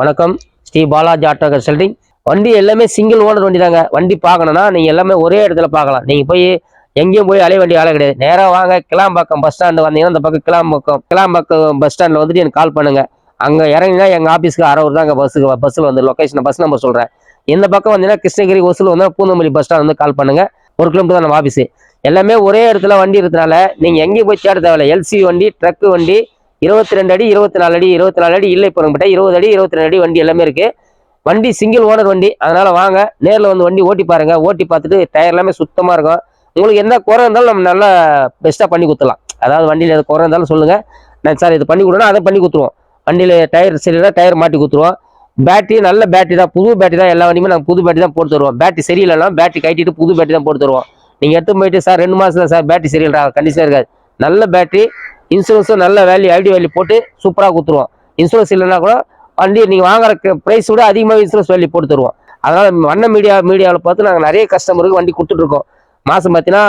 வணக்கம். Sri Balaji auto consulting வண்டி எல்லாமே சிங்கிள் ஓனர் வண்டி தாங்க வண்டி பார்க்கணும்னா நீங்கள் எல்லாமே ஒரே இடத்துல பார்க்கலாம். நீங்கள் போய் எங்கேயும் போய் அலைய வேண்டிய ஆளே கிடையாது. நேராக வாங்க கிளாம்பாக்கம் பஸ் ஸ்டாண்டு வந்தீங்கன்னா அந்த பக்கம் கிளாம்பாக்கம் கிளாம்பாக்கம் பஸ் ஸ்டாண்டில் வந்துட்டு எனக்கு கால் பண்ணுங்க. அங்கே இறங்கினா எங்கள் ஆஃபீஸ்க்கு அரவர் தாங்க பஸ்ஸுக்கு பஸ்ஸில் வந்து லொக்கேஷன் பஸ் நம்பர் சொல்கிறேன் இந்த பக்கம் வந்தீங்கன்னா கிருஷ்ணகிரி ஒசூல் வந்தால் பூந்தமல்லி பஸ் ஸ்டாண்ட் வந்து கால் பண்ணுங்க. ஒரு கிலோமீட்டர் தான் நம்ம ஆஃபீஸு எல்லாமே ஒரே இடத்துல வண்டி இருக்கிறதுனால நீங்கள் எங்கேயும் போய் தேட தேவையில்ல. எல்சி வண்டி ட்ரக்கு வண்டி இருபத்தி ரெண்டு அடி இருபத்தி நாலு அடி இருபத்தி நாலு அடி இல்லை இப்போ நம்மகிட்ட இருபது அடி இருபத்தி ரெண்டு அடி வண்டி எல்லாமே இருக்கு. வண்டி சிங்கிள் ஓனர் வண்டி. அதனால வாங்க. நேரில் வந்து வண்டி ஓட்டி பாருங்க. ஓட்டி பார்த்துட்டு டயர் எல்லாமே சுத்தமாக இருக்கும். உங்களுக்கு என்ன குறை இருந்தாலும் நம்ம நல்லா பெஸ்ட்டாக பண்ணி கொடுத்துலாம் அதாவது வண்டியில் எது குறை இருந்தாலும் சொல்லுங்க. நான் சார் இது பண்ணி கொடுனா அதை பண்ணி கொடுத்துருவோம் வண்டியில் டயர் சரியில்லை டயர் மாட்டி கொடுத்துருவோம் பேட்டரி நல்ல பேட்டரி தான். புது பேட்டரி தான். எல்லா வண்டியுமே நாங்கள் புது பேட்டரி தான் போட்டு தருவோம். பேட்டரி சரியில்லைனா பேட்டரி கட்டிட்டு புது பேட்டரி தான் போட்டு தருவோம். நீங்கள் எடுத்து போயிட்டு சார் ரெண்டு மாசத்துல சார் பேட்டரி சரியில்லை கண்டிஷனாக இருக்காது. நல்ல பேட்டரி இன்சூரன்ஸும் நல்ல வேல்யூ ஐடி வேல்யூ போட்டு சூப்பராக கொடுத்துருவோம். இன்சூரன்ஸ் இல்லைன்னா கூட வண்டி நீங்கள் வாங்குற ப்ரைஸ் விட அதிகமாக இன்சூரன்ஸ் வேல்யூ போட்டு தருவோம். அதனால் வண்ண மீடியா மீடியாவில் பார்த்து நாங்கள் நிறைய கஸ்டமருக்கு வண்டி கொடுத்துட்ருக்கோம் மாதம் பார்த்தீங்கன்னா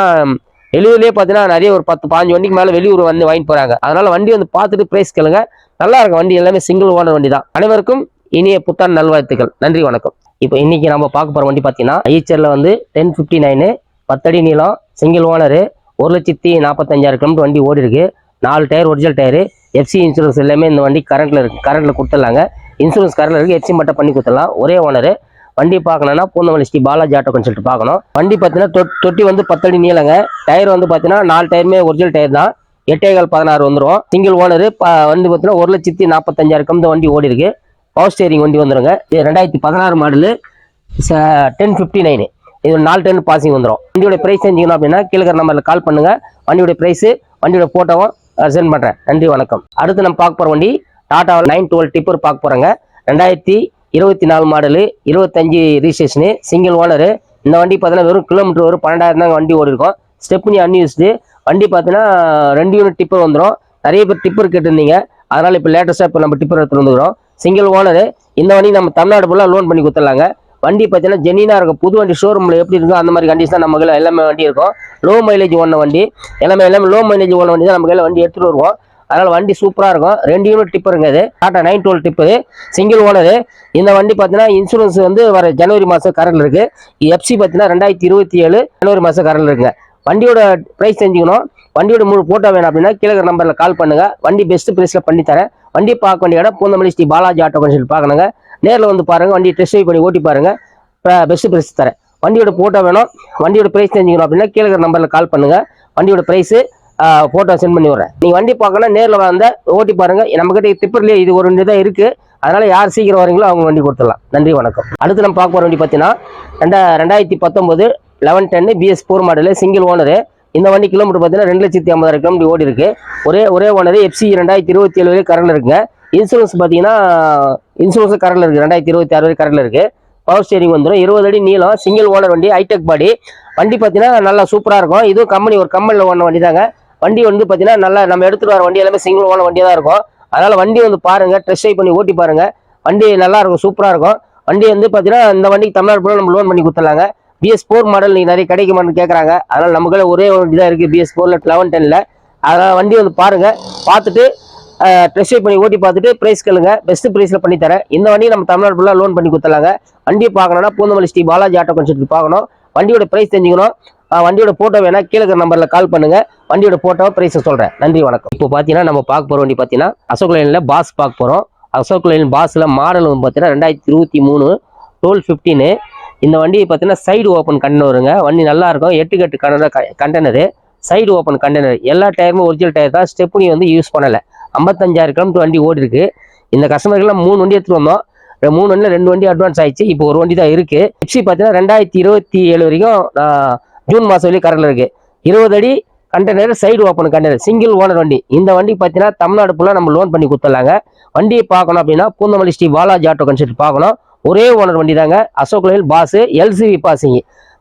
வெளியூர்லேயே பார்த்தீங்கன்னா நிறைய ஒரு பத்து பாஞ்சு வண்டிக்கு மேலே வெளியூர் வந்து வாங்கிட்டு போகிறாங்க அதனால் வண்டி வந்து பார்த்துட்டு ப்ரைஸ் கேளுங்க. நல்லா இருக்கும் வண்டி எல்லாமே சிங்கிள் ஓனர் வண்டி தான். அனைவருக்கும் இனிய புத்தாண்டு நல்வாழ்த்துக்கள். நன்றி வணக்கம். இப்போ இன்றைக்கி நம்ம பார்க்க போகிற வண்டி பார்த்தீங்கன்னா ஐச்சரில் வந்து டென் ஃபிஃப்டி நைனு பத்தடி நீளம் சிங்கிள் ஓனரு ஒரு லட்சத்தி நாற்பத்தஞ்சாயிரம் கிலோமீட்டர் வண்டி ஓடி இருக்குது நாலு tyre original tyre FC insurance எல்லாமே இந்த வண்டி கரண்ட்டில் இருக்கு. கரண்ட்டில் கொடுத்துடலாங்க. இன்சூரன்ஸ் கரண்டில் இருக்குது எஃப்சி மட்டும் பண்ணி கொடுத்துடலாம். ஒரே ஓனரு வண்டி பார்க்கணுன்னா பூந்தமல்லி ஸ்ரீ பாலாஜி ஆட்டோ கன்சல்ட் பார்க்கணும். வண்டி பார்த்தீங்கன்னா தொட்டி வந்து பத்தடி நீளங்க. டயர் வந்து பார்த்தீங்கன்னா நாலு டயருமே ஒரிஜினல் டயர் தான். எட்டேகால் பதினாறு வந்துடும் சிங்கிள் ஓனரு வந்து பார்த்தீங்கன்னா ஒரு லட்சத்தி நாற்பத்தஞ்சாயிரம் இந்த வண்டி ஓடி இருக்கு. பவர் ஸ்டேரிங் வண்டி வந்துடுங்க இது ரெண்டாயிரத்தி பதினாறு மாடலு டென் ஃபிஃப்டி நைனு இது நாலு டென் பாசிங் வந்துடும் வண்டியோட ப்ரைஸ் செஞ்சீங்கன்னா அப்படின்னா கீழே நம்பரில் கால் பண்ணுங்கள் வண்டியோட ப்ரைஸு வண்டியோட ஃபோட்டோவும் சென்ட் பண்ணுறேன் நன்றி வணக்கம். அடுத்து நம்ம பார்க்க போகிற வண்டி டாடா நைன் டுவெல் டிப்பர் பார்க்க போகிறோங்க ரெண்டாயிரத்தி இருபத்தி நாலு மாடலு இருபத்தஞ்சு ரிஜிஸ்ட்ரேஷனு சிங்கிள் ஓனரு இந்த வண்டி பார்த்தீங்கன்னா வெறும் கிலோமீட்டர் ஒரு பன்னெண்டாயிரம் தான் வண்டி ஓடிருக்கோம். ஸ்டெப்னி அன்யூஸ்டு வண்டி பார்த்தீங்கன்னா ரெண்டு யூனிட் டிப்பர் வந்துடும் நிறைய பேர் டிப்பர் கேட்டிருந்தீங்க. அதனால் இப்போ லேட்டஸ்ட்டாக இப்போ நம்ம டிப்பர் எடுத்துகிட்டு வந்துக்கிறோம். சிங்கிள் ஓனரு இந்த வண்டி நம்ம தமிழ்நாடு ஃபுல்லாக லோன் பண்ணி கொடுத்துடலாங்க. வண்டி பார்த்தீங்கன்னா ஜெனினா இருக்கும். புது வண்டி ஷோரூமில் எப்படி இருக்கும் அந்த மாதிரி கண்டிஷன் தான் நம்ம கையில் எல்லாமே வண்டி இருக்கும். லோ மைலேஜ் ஓன வண்டி. எல்லாமே எல்லாமே லோ மைலேஜ் ஓன வண்டி தான் நம்ம கையில் வண்டி எடுத்துகிட்டு வருவோம். அதனால் வண்டி சூப்பராக இருக்கும். ரெண்டு யூனிட் டிப்பருங்க இது. Tata nine twelve tip single owner இந்த வண்டி பார்த்தீங்கன்னா இன்சூரன்ஸ் வந்து வர ஜனவரி மாதம் கரண்ட் இருக்குது எஃப்சி பார்த்தீங்கன்னா ரெண்டாயிரத்தி இருபத்தி ஏழு ஜனவரி மாதம் கரண்ட் இருக்குங்க. வண்டியோட ப்ரைஸ் தெரிஞ்சுக்கணும். வண்டியோட முழு போட்டோ வேணும் அப்படின்னா கீழே நம்பரில் கால் பண்ணுங்க. வண்டி பெஸ்ட் ப்ரைஸில் பண்ணி தரேன் வண்டி பார்க்க வேண்டிய இடம் பூந்தமல்லி ஸ்ரீ பாலாஜி ஆட்டோ கன்சல்ட் பார்க்கணுங்க. நேரில் வந்து பாருங்க வண்டி டெஸ்ட் ட்ரைவ் பண்ணி ஓட்டி பாருங்கள் பெஸ்ட்டு ப்ரைஸ் தரேன். வண்டியோட ஃபோட்டோ வேணும். வண்டியோட ப்ரைஸ் தெரிஞ்சுக்கணும் அப்படின்னா கீழே நம்பரில் கால் பண்ணுங்கள் வண்டியோட ப்ரைஸு ஃபோட்டோ சென்ட் பண்ணி விட்றேன். நீங்கள் வண்டி பார்க்கணும் நேரில் வந்து ஓட்டி பாருங்கள் நம்மக்கிட்ட திப்பர்லேயே இது ஒரு வண்டி தான் இருக்குது அதனால் யார் சீக்கிரம் வரீங்களோ அவங்க வண்டி கொடுத்துடலாம். நன்றி வணக்கம். அடுத்து நம்ம பார்க்க போகிற வண்டி பார்த்தீங்கன்னா ரெண்டா ரெண்டாயிரத்தி பத்தொம்போது eleven ten BS four model single owner இந்த வண்டி கிலோமீட்டர் பார்த்தீங்கன்னா ரெண்டு லட்சத்தி ஐம்பதாயிரம் கிலோமீட்டர் ஓடி இருக்கு ஒரே ஒரே ஓனர் எஃப்சி ரெண்டாயிரத்தி இருபத்தி ஏழு வரை கரண்ட் இருக்குங்க. இன்சூரன்ஸ் பார்த்தீங்கன்னா இன்சூரன்ஸ் கரண்டில் இருக்குது ரெண்டாயிரத்தி இருபத்தி ஆறு வரை கரண்ட்ல இருக்குது பவர் ஸ்டேரிங் வந்துடும் இருபது அடி நீளம். சிங்கிள் ஓனர் வண்டி ஹைடெக் பாடி வண்டி பார்த்தீங்கன்னா நல்லா சூப்பராக இருக்கும். இதுவும் கம்பெனி ஒரு கம்பெனியில் ஓன வண்டி தாங்க. வண்டி வந்து பார்த்தீங்கன்னா நல்லா நம்ம எடுத்துகிட்டு வர வண்டி எல்லாமே சிங்கிள் ஓன வண்டியாக தான் இருக்கும். அதனால் வண்டி வந்து பாருங்கள் டெஸ்ட் ட்ரைவ் பண்ணி ஓட்டி பாருங்கள் வண்டி நல்லா இருக்கும். சூப்பராக இருக்கும். வண்டி வந்து பார்த்தீங்கன்னா இந்த வண்டிக்கு தமிழ்நாடு ஃபுல்லாக நம்ம லோன் பண்ணி கொடுத்துடலாங்க. பிஎஸ் ஃபோர் மாடல் நீங்கள் நிறைய கிடைக்குமான்னு கேட்குறாங்க அதனால் நமக்குள்ள ஒரே வண்டி தான் இருக்குது பிஎஸ் ஃபோரில் லெவன் டெனில் அதனால் வண்டி வந்து பாருங்கள் பார்த்துட்டு டெஸ்ட் பண்ணி ஓட்டி பார்த்துட்டு ப்ரைஸ் கேளுங்க. பெஸ்ட் ப்ரைஸில் பண்ணி தரேன். இந்த வண்டியை நம்ம தமிழ்நாடு ஃபுல்லாக லோன் பண்ணி கொடுத்துடலாங்க. வண்டியை பார்க்கணும்னா பூந்தமல்லி ஸ்ரீ பாலாஜி ஆட்டோ கன்சல்ட் பார்க்கணும். வண்டியோட ப்ரைஸ் தெரிஞ்சுக்கணும். வண்டியோட ஃபோட்டோ வேணா கீழே நம்பரில் கால் பண்ணுங்க. வண்டியோட போட்டோவை ப்ரைஸை சொல்கிறேன் நன்றி வணக்கம். இப்போ பார்த்தீங்கன்னா நம்ம பார்க்க போகிற வண்டி பார்த்தீங்கன்னா அசோக் லைனில் பாஸ் பார்க்க போகிறோம் அசோக் லைன் பாஸில் மாடல் வந்து பார்த்தீங்கன்னா ரெண்டாயிரத்தி இருபத்தி மூணு டுவெல் ஃபிஃப்டீனு இந்த வண்டி பார்த்தீங்கன்னா சைடு ஓப்பன் கண்டெய்னர் வருங்க வண்டி நல்லா இருக்கும். எட்டு கட்டு container container side open container எல்லா டயருமே ஒரிஜினல் டயர் தான். ஸ்டெப்னி வந்து யூஸ் பண்ணலை. ஐம்பத்தஞ்சாயிரம் கிலோமீட்டர் வண்டி ஓடி இருக்கு இந்த கஸ்டமருக்குலாம் மூணு வண்டி எடுத்துகிட்டு வந்தோம். ரெ- மூணு வண்டியில் ரெண்டு வண்டி அட்வான்ஸ் ஆயிடுச்சு. இப்போ ஒரு வண்டி தான் இருக்குது எஃப்சி பார்த்தீங்கன்னா ரெண்டாயிரத்தி இருபத்தி ஏழு வரைக்கும் ஜூன் மாதம் வரைக்கும் கரண்டில் இருக்குது இருபது அடி container side open container single owner வண்டி. இந்த வண்டி பார்த்தீங்கன்னா தமிழ்நாடு ஃபுல்லாக நம்ம லோன் பண்ணி கொடுத்துடலாங்க. வண்டியை பார்க்கணும் அப்படின்னா பூந்தமல்லி ஸ்ரீ பாலாஜி ஆட்டோ கன்சல்ட் பார்க்கணும். ஒரே ஓனர் வண்டி தாங்க Ashok Leyland boss LCV passing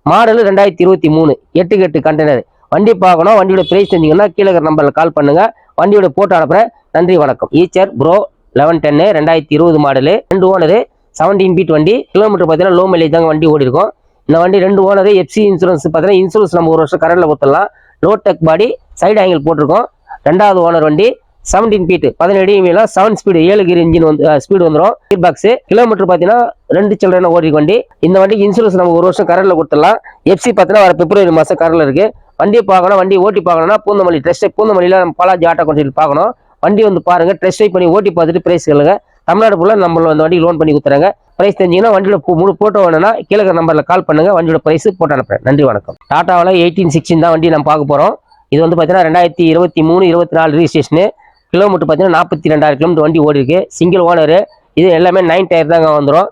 model ரெண்டாயிரத்தி இருபத்தி மூணு. எட்டு எட்டு கண்டெய்னர் வண்டி பார்க்கணும் வண்டியோட பிரைஸ் தெரிஞ்சிங்கன்னா கீழே நம்பரில் கால் பண்ணுங்கள் வண்டியோட போட்டோ அனுப்புகிறேன் நன்றி வணக்கம். ஈச்சர் ப்ரோ லெவன் டென்னு ரெண்டாயிரத்தி இருபது மாடலு ரெண்டு ஓனரு செவன்டீன் பீட் வண்டி. கிலோமீட்டர் பார்த்தீங்கன்னா லோ மைலேஜ் தாங்க வண்டி ஓடி இருக்கும் இந்த வண்டி ரெண்டு ஓனர் எஃப்சி இன்சூரன்ஸ் பார்த்தீங்கன்னா இன்சூரன்ஸ் நம்ம ஒரு வருஷம் கரண்டில் கொடுத்துடலாம். Low deck body side angle போட்டிருக்கோம். ரெண்டாவது ஓனர் வண்டி செவன்டீன் பீட்டு பதினேழு இமெயிலாம் செவன் ஸ்பீடு ஏழு கீர் இன்ஜின் வந்து ஸ்பீடு வந்துடும் கீர் பாக்ஸ் கிலோமீட்டர் பார்த்தீங்கன்னா ரெண்டு சில்லரை ஓடி வண்டி. இந்த வண்டிக்கு இன்சூரன்ஸ் நம்ம ஒரு வருஷம் கரண்டில் கொடுத்துடலாம். எஃப்சி பார்த்தீங்கன்னா வர பிப்ரவரி மாதம் கரண்டில் இருக்குது வண்டியை பார்க்கணும் வண்டி ஓட்டி பார்க்கணும்னா பூந்தமல்லி ட்ரெஸ் பூந்தமல்லியில் நம்ம பாலாஜி ஆட்டோ கொண்டு பார்க்கணும். வண்டி வந்து பாருங்க டெஸ்ட் பண்ணி ஓட்டி பார்த்துட்டு ப்ரைஸ் கேளுங்க. தமிழ்நாடு ஃபுல்லாக நம்ம அந்த வண்டி லோன் பண்ணி கொடுத்துறாங்க. ப்ரைஸ் தெரிஞ்சிங்கன்னா வண்டியில் மூணு முழு வேணும்னா கீழே நம்பரில் கால் பண்ணுங்க. வண்டியோட ப்ரைஸ் போட்டு அனுப்புறேன். நன்றி வணக்கம். டாட்டாவில் எயிட்டீன் சிக்ஸ்டின் தான் வண்டி நம்ம பார்க்க போகிறோம் இது வந்து பார்த்தீங்கன்னா ரெண்டாயிரத்தி இருபத்தி மூணு இருபத்தி நாலு ரிஜிஸ்ட்ரேஷனு கிலோமீட்டர் பார்த்தீங்கன்னா நாற்பத்தி ரெண்டாயிரம் கிலோமீட்டர் வண்டி ஓடி இருக்கு. சிங்கிள் ஓனரு இது எல்லாமே நைன் டயர் தாங்க வந்துடும்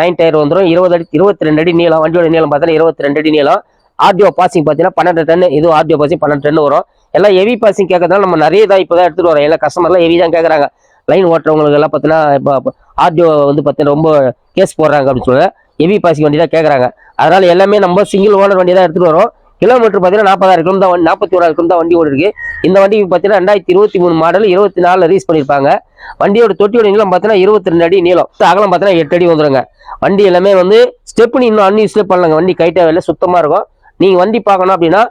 நைன் டயர் வந்துடும் இருபது அடி இருபத்தி ரெண்டு அடி நீளம். வண்டியோட நீளம் பார்த்தீங்கன்னா இருபத்தி ரெண்டு அடி நீளம். ஆர்டிஓ பாசிங் பார்த்தீங்கன்னா பன்னெண்டு டன் இதுவும் ஆர்டிஓ பாசிங் பன்னெண்டு டன் வரும். எல்லாம் ஹெவி பாசிங் கேட்கறதுனால நம்ம நிறைய தான் இப்போ தான் எடுத்துகிட்டு வரோம். எல்லாம் கஸ்டமர்லாம் ஹெவி தான் கேட்குறாங்க. லைன் ஓட்டுறவங்களுக்கு எல்லாம் பார்த்தீங்கன்னா இப்போ ஆர்டிஓ வந்து பார்த்தீங்கன்னா ரொம்ப கேஸ் போடுறாங்க அப்படின்னு சொல்லி ஹெவி பாசிங் வண்டி தான் கேட்குறாங்க. அதனால் எல்லாமே நம்ம சிங்கிள் ஓனர் வண்டி தான் எடுத்துகிட்டு வரோம். கிலோமீட்டர் பார்த்தீங்கன்னா நாற்பதாயிரம் கிலோ தான் நாற்பத்தி ஓராயிரம் தான் வண்டி ஓடி இருக்கு இந்த வண்டி பார்த்தீங்கன்னா ரெண்டாயிரத்தி இருபத்தி மூணு மாடல் இருபத்தி நாலில் ரீஸ் பண்ணியிருப்பாங்க. வண்டியோட தொட்டியோட நீளம் பார்த்தீங்கன்னா இருபத்தி ரெண்டு அடி நீளம். அகலம் பார்த்தீங்கன்னா எட்டு அடி வந்துருங்க. வண்டி எல்லாமே வந்து ஸ்டெப்னி இன்னும் அன்யூஸ்ல பண்ணலாங்க. வண்டி கைட்டாக வேலை சுத்தமாக இருக்கும். நீங்கள் வண்டி பார்க்கணும் அப்படின்னா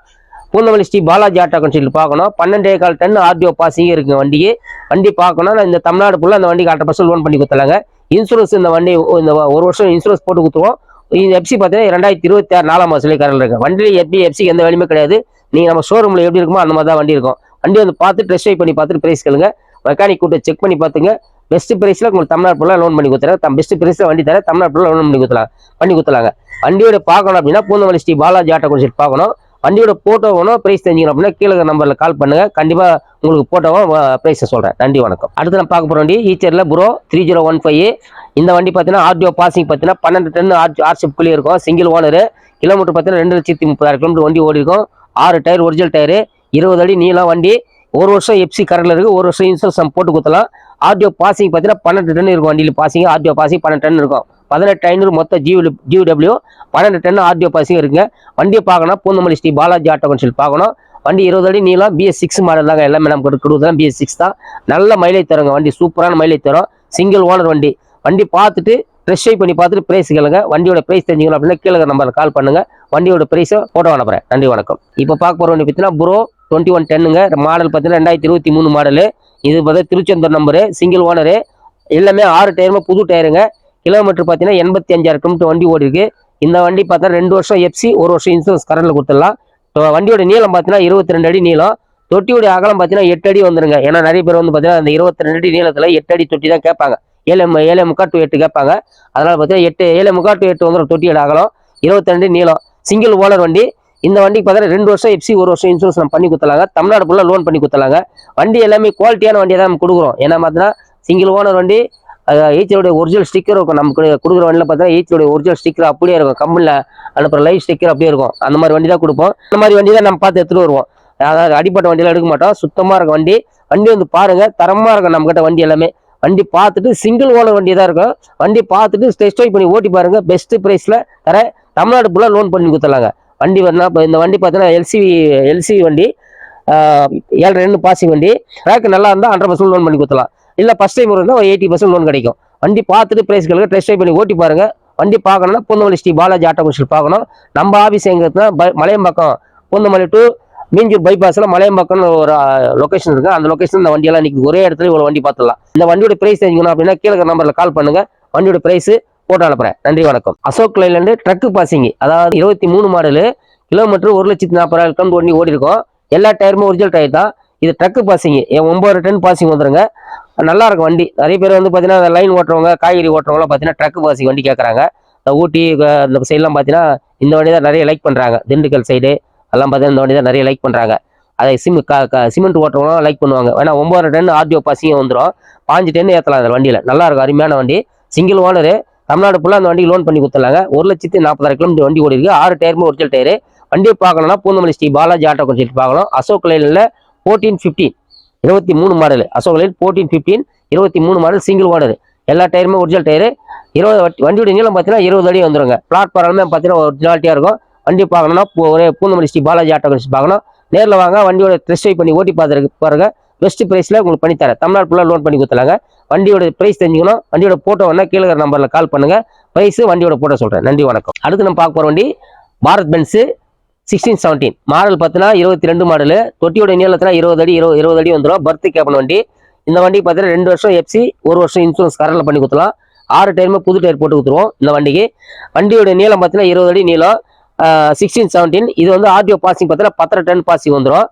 பூந்தமல்லி ஸ்ரீ பாலாஜி ஆட்டோ கன்சல்ட் பார்க்கணும். பன்னெண்டே கால் டன் ஆர்டிஓ பாசிங்க இருக்குங்க வண்டிக்கு. வண்டி பார்க்கணும் நான் இந்த தமிழ்நாடு ஃபுல்லாக அந்த வண்டிக்கு அரை பர்சன்ட் லோன் பண்ணி கொடுத்துலாங்க இன்சூரன்ஸ் இந்த வண்டி இந்த ஒரு வருஷம் இன்சூரன்ஸ் போட்டு கொடுத்துருவோம். இந்த எஃப்சி பார்த்தீங்கன்னா ரெண்டாயிரத்தி இருபத்தி ஆறு நாலாம் மாதத்துல கரண்ட் இருக்கு. வண்டியில் எப்படி எஃப்சிக்கு எந்த வேலையுமே கிடையாது. நீங்கள் நம்ம ஷோரூமில் எப்படி இருக்குமோ அந்த மாதிரி தான் வண்டி இருக்கும். வண்டி வந்து பார்த்து டெஸ்ட் ட்ரைவ் பண்ணி பார்த்துட்டு ப்ரைஸ் கேளுங்க. மெக்கானிக் கூட்ட செக் பண்ணி பார்த்துங்க பெஸ்ட் ப்ரைஸில் உங்களுக்கு தமிழ்நாடு ஃபுல்லாக லோன் பண்ணி கொடுத்துறாங்க தம் பெஸ்ட் பிரைஸில் வண்டி தரேன் தமிழ்நாடு ஃபுல்லாக லோன் பண்ணி கொடுத்துலாம் பண்ணி கொடுத்துலாங்க வண்டியோட பார்க்கணும் அப்படின்னா பூந்தமல்லி ஸ்ரீ பாலாஜி ஆட்டோ கொஞ்சம் பார்க்கணும். வண்டியோட போட்டோ வேணும் ப்ரைஸ் தெரிஞ்சுக்கணும் அப்படின்னா கீழே நம்பரில் கால் பண்ணுங்கள் கண்டிப்பாக உங்களுக்கு போட்டோவும் ப்ரைஸை சொல்கிறேன் நன்றி வணக்கம். அடுத்து நான் பார்க்க போகிற வண்டி ஈச்சரில் pro three zero one five இந்த வண்டி பார்த்தீங்கன்னா ஆர்டிஓ பாசிங் பார்த்தீங்கன்னா பன்னெண்டு டன் ஆர் ஆர்ஷிப்குள்ளே இருக்கும். சிங்கிள் ஓனர் கிலோமீட்டர் பார்த்தீங்கன்னா ரெண்டு லட்சத்தி முப்பதாயிரம் கிலோமீட்டர் வண்டி ஓடி இருக்கும். ஆறு டயர் ஒரிஜினல் டயரு இருபது அடி நீளம் வண்டி. ஒரு வருஷம் எஃப்சி கரண்டில் இருக்குது ஒரு வருஷம் இன்சூரன்ஸ் நம்ம போட்டு கொடுத்தலாம் ஆர்டிஓ பாசிங் பார்த்தீங்கன்னா பன்னெண்டு டன் இருக்கும் வண்டியில் பாசிங் ஆர்டிஓ பாசிங் பன்னெண்டு டன் இருக்கும். பதினெட்டு ஐநூறு மொத்தம் ஜியூ ஜியூடபிள்யூ பன்னெண்டு டன் ஆர்டிஓ பாசிங் இருக்குங்க. வண்டியை பார்க்கணும் பூந்தமல்லி ஸ்ரீ பாலாஜி ஆட்டோ கன்சல்ட் பார்க்கணும். வண்டி இருபது அடி நீளம் பிஎஸ் சிக்ஸ் மாடல் தாங்க எல்லாமே நமக்கு கொடுக்குறதுலாம் பிஎஸ் சிக்ஸ் தான். நல்ல மைலேஜ் தருங்க வண்டி சூப்பரான மைலேஜ் தரும். சிங்கிள் ஓனர் வண்டி. வண்டி பார்த்துட்டு ட்ரெஸ் பண்ணி பார்த்துட்டு ப்ரைஸ் கேளுங்க. வண்டியோட ப்ரைஸ் தெரிஞ்சுக்கணும் அப்படின்னா கீழே நம்பருக்கு கால் பண்ணுங்க. வண்டியோட ப்ரைஸை போட்டோ அனுப்புறேன். நன்றி வணக்கம். இப்போ பார்க்க போகிற வண்டி பார்த்தீங்கன்னா ப்ரோ டுவெண்ட்டி ஒன் டென்னுங்க மாடல் பார்த்தீங்கன்னா ரெண்டாயிரத்தி இருபத்தி மூணு மாடலு இது பார்த்தா திருச்செந்தூர் நம்பரு சிங்கிள் ஓனரு எல்லாமே ஆறு டயருமே புது டயருங்க கிலோமீட்டர் பார்த்தீங்கன்னா எண்பத்தி அஞ்சாயிரம் கிலோமீட்டர் வண்டி ஓடி இருக்கு இந்த வண்டி பார்த்தா ரெண்டு வருஷம் எஃப்சி ஒரு வருஷம் இன்சூரன்ஸ் கரண்டில் கொடுத்துடலாம். இப்போ வண்டியோட நீளம் பார்த்தீங்கன்னா இருபத்தி ரெண்டு அடி நீளம். தொட்டியோடைய அகலம் பார்த்தீங்கன்னா எட்டு அடி வந்துருங்க. ஏன்னா நிறைய பேர் வந்து பார்த்தீங்கன்னா அந்த இருபத்தி ரெண்டு அடி நீளத்தில் எட்டு அடி தொட்டி தான் கேட்பாங்க. ஏழு ஏழு முக்கா டு எட்டு கேட்பாங்க. அதனால் பார்த்தீங்கன்னா எட்டு ஏழு முக்கா டு எட்டு வந்துடும் தொட்டியோட அகலம். இருபத்தி ரெண்டு நீளம். சிங்கிள் ஓனர் வண்டி. இந்த வண்டிக்கு பார்த்தீங்கன்னா ரெண்டு வருஷம் எஃப்சி ஒரு வருஷம் இன்சூரன்ஸ் நம்ம பண்ணி கொடுத்தலாங்க தமிழ்நாடு ஃபுல்லாக லோன் பண்ணி கொடுத்தலாங்க வண்டி எல்லாமே குவாலிட்டியான வண்டியை தான் நம்ம கொடுக்குறோம். ஏன்னா பார்த்தீங்கன்னா சிங்கிள் ஓனர் வண்டி ஏச்சியோடைய ஒரிஜினல் ஸ்டிக்கர் இருக்கும். நமக்கு கொடுக்குற வண்டியில் பார்த்தீங்கன்னா ஏச்சியோடைய ஒரிஜினல் ஸ்டிக்கர் அப்படியே இருக்கும். கம்பெனியில் அனுப்புகிற லைவ் ஸ்டிக்கர் அப்படியே இருக்கும். அந்த மாதிரி வண்டி தான் கொடுப்போம். அந்த மாதிரி வண்டி தான் நம்ம பார்த்து எடுத்துகிட்டு வருவோம். அதாவது அடிப்பட்ட வண்டியெல்லாம் எடுக்க மாட்டோம். சுத்தமாக இருக்கும் வண்டி. வண்டி வந்து பாருங்கள் தரமாக இருக்கும் நம்மக்கிட்ட வண்டி எல்லாமே. வண்டி பார்த்துட்டு சிங்கிள் ஓனர் வண்டி தான் இருக்கும். வண்டி பார்த்துட்டு டெஸ்ட் ட்ரைவ் பண்ணி ஓட்டி பாருங்கள் பெஸ்ட்டு ப்ரைஸில் தர. தமிழ்நாடு ஃபுல்லாக லோன் பண்ணி கொடுத்துலாங்க வண்டி வந்து இப்போ இந்த வண்டி பார்த்தீங்கன்னா எல்சிவி எல்சிவி வண்டி ஏழு ரெண்டு பாசிங் வண்டி. ரேக்கு நல்லா இருந்தால் ஹண்ட்ரட் பர்சன்ட் லோன் பண்ணி கொடுத்தலாம் இல்லை ஃபஸ்ட் டைம் இருந்தால் ஒரு எயிட்டி பர்சன்ட் லோன் கிடைக்கும். வண்டி பார்த்துட்டு ப்ரைஸ் ப்ரைஸ்களுக்கு டெஸ்ட் ட்ரைவ் பண்ணி ஓட்டி பாருங்கள் வண்டி பார்க்கணும்னா பூந்தமல்லி ஸ்ரீ பாலாஜி ஆட்டோ பார்க்கணும். நம்ம ஆஃபீஸ் எங்கன்னா மலையம்பக்கம் பூந்தமல்லி டு மீஞ்சூர் பைபாஸில் மலையம்பக்கம்னு ஒரு லொகேஷன் இருக்குது அந்த லொகேஷன் இந்த வண்டியெல்லாம் நிற்கிது ஒரே இடத்துல இவ்வளோ வண்டி பார்த்துடலாம். இந்த வண்டியோட ப்ரைஸ் தெரிஞ்சுக்கணும் அப்படின்னா கீழே நம்பரில் கால் பண்ணுங்கள் வண்டியோட ப்ரைஸு போட்டோ அனுப்புறேன் நன்றி வணக்கம். அசோக் லைலேருந்து ட்ரக்கு பாசிங் அதாவது இருபத்தி மூணு மாடலு கிலோமீட்டர் ஒரு லட்சத்தி நாற்பதாயிரம் கிலோமீட்டர் வண்டி ஓடி இருக்கும் எல்லா டயருமே ஒரிஜினல் டயர் தான். இது ட்ரக்கு பாசிங் ஒன்பது டன் பாசிங் வந்துருங்க. நல்லா இருக்கும் வண்டி. நிறைய பேர் வந்து பார்த்தீங்கன்னா லைன் ஓட்டுறவங்க காய்கறி ஓட்டுறவங்களாம் பார்த்தீங்கன்னா ட்ரக்கு பாசிங் வண்டி கேட்குறாங்க இந்த ஊட்டி இந்த சைட்லாம் பார்த்தீங்கன்னா இந்த வண்டி தான் நிறைய லைக் பண்ணுறாங்க திண்டுக்கல் சைடு எல்லாம் பார்த்தீங்கன்னா இந்த வண்டி தான் நிறைய லைக் பண்ணுறாங்க அதை சிம் சிமெண்ட் ஓட்டுறவங்களும் லைக் பண்ணுவாங்க. ஏன்னா ஒம்பது டன் ஆர்டிஓ பாசிங்கும் வந்துடும் பாஞ்சு டென்னு ஏற்றலாம் அந்த வண்டியில். நல்லா இருக்கும் அருமையான வண்டி. சிங்கிள் ஓனரு தமிழ்நாடு ஃபுல்லாக அந்த வண்டி லோன் பண்ணி கொடுத்துருலாங்க ஒரு லட்சத்தி நாற்பதாயிரம் கிலோமீட்டர் வண்டி ஓடி இருக்கு ஆறு டயருமே ஒரிஜினல் டயரு வண்டியை பார்க்கணும்னா பூந்தமல்லி ஸ்ரீ பாலாஜி ஆட்டோ கொஞ்சம் பார்க்கணும். அசோக் லைனில் ஃபோர்டீன் ஃபிஃப்டீன் இருபத்தி மூணு model Ashok Leyland fourteen fifteen இருபத்தி மூணு மாடல் சிங்கிள் ஓனர் எல்லா டயருமே ஒரிஜினல் டயரு இருபது வட்டி- வண்டியோட நீளம் பார்த்தீங்கன்னா இருபது அடி வந்துருங்க. பிளாட்ஃபார்மே பார்த்தீங்கன்னா ஒரிஜினாலிட்டியாக இருக்கும். வண்டி பார்க்கணும்னா ஒரே பூந்தமல்லி ஸ்ரீ பாலாஜி ஆட்டோ கன்ஸ் பார்க்கணும். நேரில் வாங்க வண்டியோட டெஸ்ட் ட்ரைவ் பண்ணி ஓட்டி பார்த்துருக்கு பாருங்கள் பெஸ்ட் ப்ரைஸில் உங்களுக்கு பண்ணித்தரேன். தமிழ்நாடு ஃபுல்லாக லோன் பண்ணி கொடுத்துலாங்க வண்டியோட ப்ரைஸ் தெரிஞ்சுக்கணும். வண்டியோட ஃபோட்டோ வேணால் கீழே நம்பரில் கால் பண்ணுங்கள் ப்ரைஸு வண்டியோட ஃபோட்டோ சொல்கிறேன் நன்றி வணக்கம். அடுத்து நம்ம பார்க்க போகிற வண்டி Bharat Benz sixteen seventeen model பார்த்தீங்கன்னா இருபத்தி ரெண்டு மாடலு தொட்டியோட நீளத்தில் இருபது அடி இருபது இருபது அடி வந்துடும். பர்த் கேப்பன் வண்டி. இந்த வண்டி பார்த்தீங்கன்னா ரெண்டு வருஷம் எஃப்சி ஒரு வருஷம் இன்சூரன்ஸ் கரண்டில் பண்ணி கொடுத்துலாம் ஆறு டைமே புது டயர் போட்டு கொடுத்துருவோம் இந்த வண்டிக்கு. வண்டியோட நீளம் பார்த்தீங்கன்னா இருபது அடி நீளம். சிக்ஸ்டீன் செவன்டீன் இது வந்து ஆர்டிஓ பாசிங் பார்த்தீங்கன்னா பத்தரை டன் பாசிங் வந்துடும்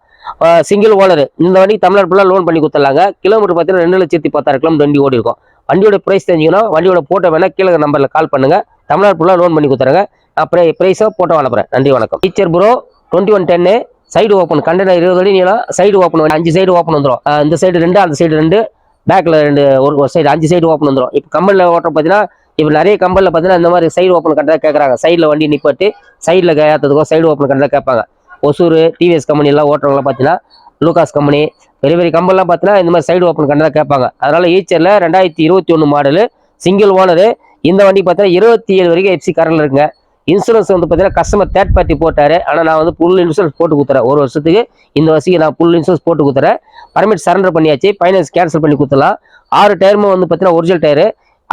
சிங்கிள் ஓனர் இந்த வண்டிக்கு தமிழ்நாடு ஃபுல்லாக லோன் பண்ணி கொடுத்துடலாங்க. கிலோமீட்டர் பார்த்தீங்கன்னா ரெண்டு லட்சத்தி பத்தாயிரம் கிலோமீட்டர் வண்டி ஓடி இருக்கும். வண்டியோட ப்ரைஸ் தெரிஞ்சுக்கணும். வண்டியோட போட்டோ வேணால் கீழே நம்பரில் கால் பண்ணுங்க. தமிழ்நாடு ஃபுல்லாக லோன் பண்ணி கொடுத்துறாங்க. நான் ப்ரை ப்ரைஸாக போட்டோ அனுப்புறேன். நன்றி வணக்கம். Eicher pro twenty one ten side open container இருபது அடி நீளம். சைடு ஓப்பன் அஞ்சு சைடு ஓப்பன் வந்துடும் இந்த சைடு ரெண்டு அந்த சைடு ரெண்டு. பேக்கில் ரெண்டு ஒரு ஒரு சைடு அஞ்சு சைடு ஓப்பன் வந்துடும் இப்போ கம்பெனியில் ஓட்டுற பார்த்தீங்கன்னா இப்போ நிறைய கம்பெனியில் பார்த்தீங்கன்னா இந்த மாதிரி சைடு ஓப்பன் கண்டதாக கேட்குறாங்க சைடில் வண்டி நிப்பாட்டு சைடில் ஏற்றுறதுக்கும் சைடு ஓப்பன் கண்டதாக கேட்பாங்க. ஒசூர் டிவிஎஸ் கம்பெனி எல்லாம் ஓட்டுறவங்களாம் பார்த்தீங்கன்னா லூகாஸ் கம்பெனி பெரிய பெரிய கம்பெனிலாம் பார்த்தீங்கன்னா இந்த மாதிரி சைடு ஓப்பன் கண்டதாக கேட்பாங்க. அதனால் ஈச்சரில் ரெண்டாயிரத்தி இருபத்தி ஒன்று மாடலு சிங்கிள் ஓனரு இந்த வண்டி பார்த்தீங்கன்னா இருபத்தி ஏழு வரைக்கும் எஃப்சி கரண்டில் இருக்குங்க. இன்சூரன்ஸ் வந்து பார்த்தீங்கன்னா கஸ்டமர் தேர்ட் பார்ட்டி போட்டார். ஆனால் நான் வந்து ஃபுல் இன்சூரன்ஸ் போட்டு கொடுத்துறேன் ஒரு வருஷத்துக்கு இந்த வருஷத்துக்கு நான் ஃபுல் இன்சூரன்ஸ் போட்டு கொடுத்துறேன் பர்மிட் சரண்டர் பண்ணியாச்சு. ஃபைனான்ஸ் கேன்சல் பண்ணி கொடுத்துலாம் ஆறு டயருமே வந்து பார்த்தீங்கன்னா ஒரிஜினல் டயரு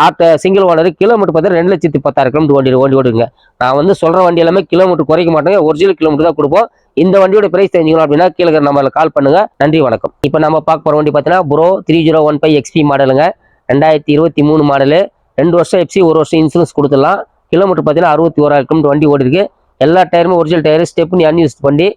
ஆட்ட சிங்கிள் ஓனர் கிலோமீட்டர் பார்த்தீங்கன்னா ரெண்டு லட்சத்தி பத்தாயிரம் கிலோமீட்டர் வண்டி ஓடி ஓடுங்க. நான் வந்து சொல்கிற வண்டி எல்லாமே கிலோமீட்டர் குறைக்க மாட்டேங்க. ஒரிஜினல் கிலோமீட்டர் தான் கொடுப்போம். இந்த வண்டியோட பிரைஸ் தெரிஞ்சுக்கணும் அப்படின்னா கீழே நம்மளை கால் பண்ணுங்க. நன்றி வணக்கம். இப்போ நம்ம பார்க்க போகிற வண்டி பார்த்தீங்கன்னா pro three zero one five XP மாடலுங்க ரெண்டாயிரத்தி இருபத்தி மூணு மாடலு ரெண்டு வருஷம் எஃப்சி ஒரு வருஷம் இன்சூரன்ஸ் கொடுத்துடலாம். கிலோமீட்டர் பார்த்தீங்கன்னா அறுபத்தி ஓராயிரம் கிலோமீட்டர் வண்டி ஓடி இருக்கு எல்லா டயருமே ஒரிஜினல் டயர் ஸ்டெப்னி அன்யூஸ் பண்ணி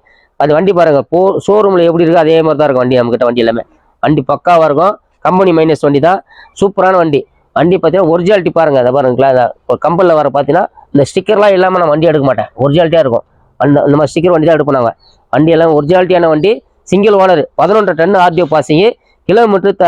அது வண்டி பாருங்கள் போ ஷோரூமில் எப்படி இருக்கோ அதே மாதிரி தான் இருக்கும் வண்டி நம்மகிட்ட வண்டி எல்லாமே. வண்டி பக்காவாக இருக்கும். கம்பெனி மைனஸ் வண்டி தான். சூப்பரான வண்டி. வண்டி பார்த்தீங்கன்னா ஒரிஜினாலிட்டி பாருங்கள் அதை பாருங்களா அதை ஒரு கம்பெனியில் வர பார்த்தீங்கன்னா இந்த ஸ்டிக்கர்லாம் இல்லாமல் நான் வண்டி எடுக்க மாட்டேன். ஒரிஜினாலிட்டியாக இருக்கும். அந்த இந்த மாதிரி ஸ்டிக்கர் வண்டி தான் எடுப்போம் வண்டி எல்லாம் ஒரிஜினாலிட்டியான வண்டி சிங்கிள் ஓனர் பதினொன்றரை டன் ஆர்டிஓ பாசிங்கு கிலோமீட்டர் த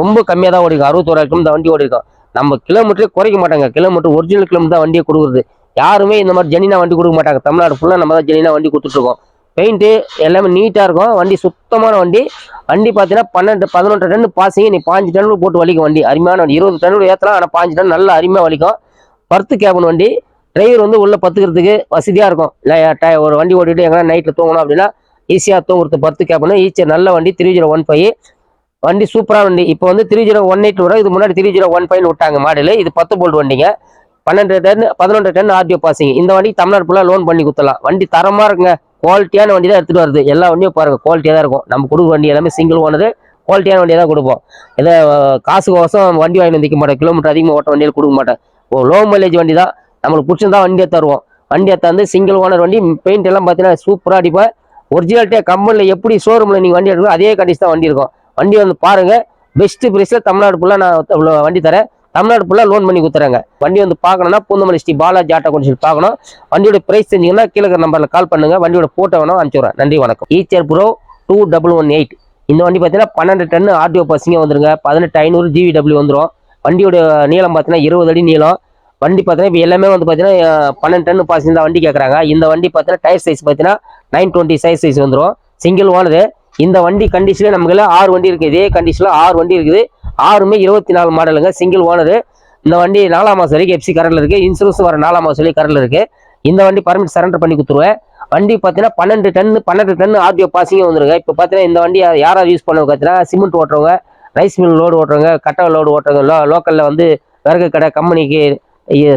ரொம்ப கம்மியாக தான் ஓடிக்கும் அறுபத்தோராயிரம் கிலோமீட்டர் வண்டி ஓடிக்கும் நம்ம கிலோமீட்டரே குறைக்க மாட்டாங்க. கிலோமீட்டர் ஒரிஜினல் கிலோமீட்டர் தான் வண்டியை கொடுக்குறது. யாருமே இந்த மாதிரி ஜெனினா வண்டி கொடுக்க மாட்டாங்க. தமிழ்நாடு ஃபுல்லாக நம்ம தான் ஜெனினா வண்டி கொடுத்துட்ருக்கோம் பெயிண்ட்டு எல்லாமே நீட்டாக இருக்கும். வண்டி சுத்தமான வண்டி. வண்டி பார்த்தீங்கன்னா பன்னெண்டு பதினொன்று டன்னு பாசிங்க. நீ பாஞ்சு டன் போட்டு வலிக்கும் வண்டி. அருமையான வண்டி. இருபது டன்னு ஏற்றலாம் ஆனால் பாஞ்சு டன் நல்லா அருமையாக வலிக்கும். பர்த்து கேபன் வண்டி. டிரைவர் வந்து உள்ளே பத்துக்கிறதுக்கு வசதியாக இருக்கும். இல்லை, ஒரு வண்டி ஓட்டிட்டு எங்கன்னா நைட்டில் தூங்கணும் அப்படின்னா ஈஸியாக தூங்குறது பர்த்து கேபனு ஈஸியாக நல்ல வண்டி த்ரீ ஜீரோ ஒன் ஃபைவ் வண்டி சூப்பரான வண்டி. இப்போ வந்து த்ரீ ஜீரோ ஒன் எயிட் விட இது முன்னாடி த்ரீ ஜீரோ ஒன் ஃபைவ்னு விட்டாங்க மாடலு. இது பத்து போல்ட் வண்டிங்க. பன்னெண்டு டன் பதினொன்று டன் ஆர்டிஓ பாசிங்க. இந்த வண்டி தமிழ்நாடு ஃபுல்லாக லோன் பண்ணி கொடுத்துடலாம் வண்டி தரமாக இருக்குங்க. குவாலிட்டியான வண்டி தான் எடுத்துகிட்டு வருது எல்லா வண்டியும் பாருங்க குவாலிட்டியாக தான் இருக்கும். நம்ம கொடுக்குற வண்டி எல்லாமே சிங்கிள் ஓனது குவாலிட்டியான வண்டியை தான் கொடுப்போம். இதை காசு கோசம் வண்டி வாங்கி நிற்க மாட்டேன் கிலோமீட்டர் அதிகமாக ஓட்ட வண்டியில் கொடுக்க மாட்டேன். ஓ லோ மைலேஜ் வண்டி தான் நம்மளுக்கு பிடிச்சிருந்தா வண்டியை தருவோம். வண்டியை தந்து சிங்கிள் ஓனர் வண்டி பெயிண்ட் எல்லாம் பார்த்தீங்கன்னா சூப்பராக அடிப்பேன். ஒரிஜினாலிட்டியாக கம்பெனியில் எப்படி ஷோரூமில் நீங்கள் வண்டி எடுக்கணும் அதே கண்டிஷன் தான் வண்டி இருக்கும். வண்டி வந்து பாருங்கள் பெஸ்ட்டு ப்ரைஸில் தமிழ்நாடு ஃபுல்லாக நான் வண்டி தரேன். தமிழ்நாடு ஃபுல்லாக லோன் பண்ணி கொடுத்துறாங்க. வண்டி வந்து பார்க்கணும்னா பூந்தமல்லி ஸ்ரீ பாலாஜி ஆட்டோ கொஞ்சம் பார்க்கணும். வண்டியோட ப்ரைஸ் தெரிஞ்சிங்கன்னா கீழே நம்பரில் கால் பண்ணுங்க. வண்டியோட ஃபோட்டோ வேணும் அனுப்பிச்சுடுறேன். நன்றி வணக்கம். Eicher pro two double one eight இந்த வண்டி பார்த்தீங்கன்னா பன்னெண்டு டன் ஆர்டிஓ பஸ்ஸிங்க வந்துருங்க. பதினெட்டு ஐநூறு ஜிவிடபிள்யூ வந்துடும் வண்டியோட நீளம் பார்த்தீங்கன்னா இருபது அடி நீளம். வண்டி பார்த்தீங்கன்னா இப்போ எல்லாமே வந்து பார்த்தீங்கன்னா பன்னெண்டு டன் பாசிங் தான் வண்டி கேட்குறாங்க இந்த வண்டி பார்த்தீங்கன்னா டயர் சைஸ் பார்த்தீங்கன்னா நைன் டுவெண்ட்டி சைஸ் சைஸ் வந்துடும் சிங்கிள் ஓனரு இந்த வண்டி கண்டிஷனில் நமக்கு ஆறு வண்டி இருக்குது இதே கண்டிஷனில் ஆறு வண்டி இருக்குது. ஆறுமே இருபத்தி நாலு மாடலுங்க. சிங்கிள் ஓனரு இந்த வண்டி நாலாம் மாதம் வரைக்கும் எஃப்சி கரண்டில் இருக்குது இன்சூரன்ஸ் வர நாலாம் மாதம் வரைக்கும் கரண்டில் இருக்குது இந்த வண்டி பர்மிட் சரண்டர் பண்ணி கொடுத்துருவேன். வண்டி பார்த்தீங்கன்னா பன்னெண்டு டன் பன்னெண்டு டன்னு ஆர்டிஓ பாசிங்கும் வந்துருங்க. இப்போ பார்த்தீங்கன்னா இந்த வண்டி யாராவது யூஸ் பண்ண பார்த்தீங்கன்னா சிமெண்ட் ஓட்டுறவங்க ரைஸ் மில் லோடு ஓட்டுறவங்க கட்டை லோடு ஓட்டுறவங்க லோ லோக்கலில் வந்து விறகு கடை கம்பெனிக்கு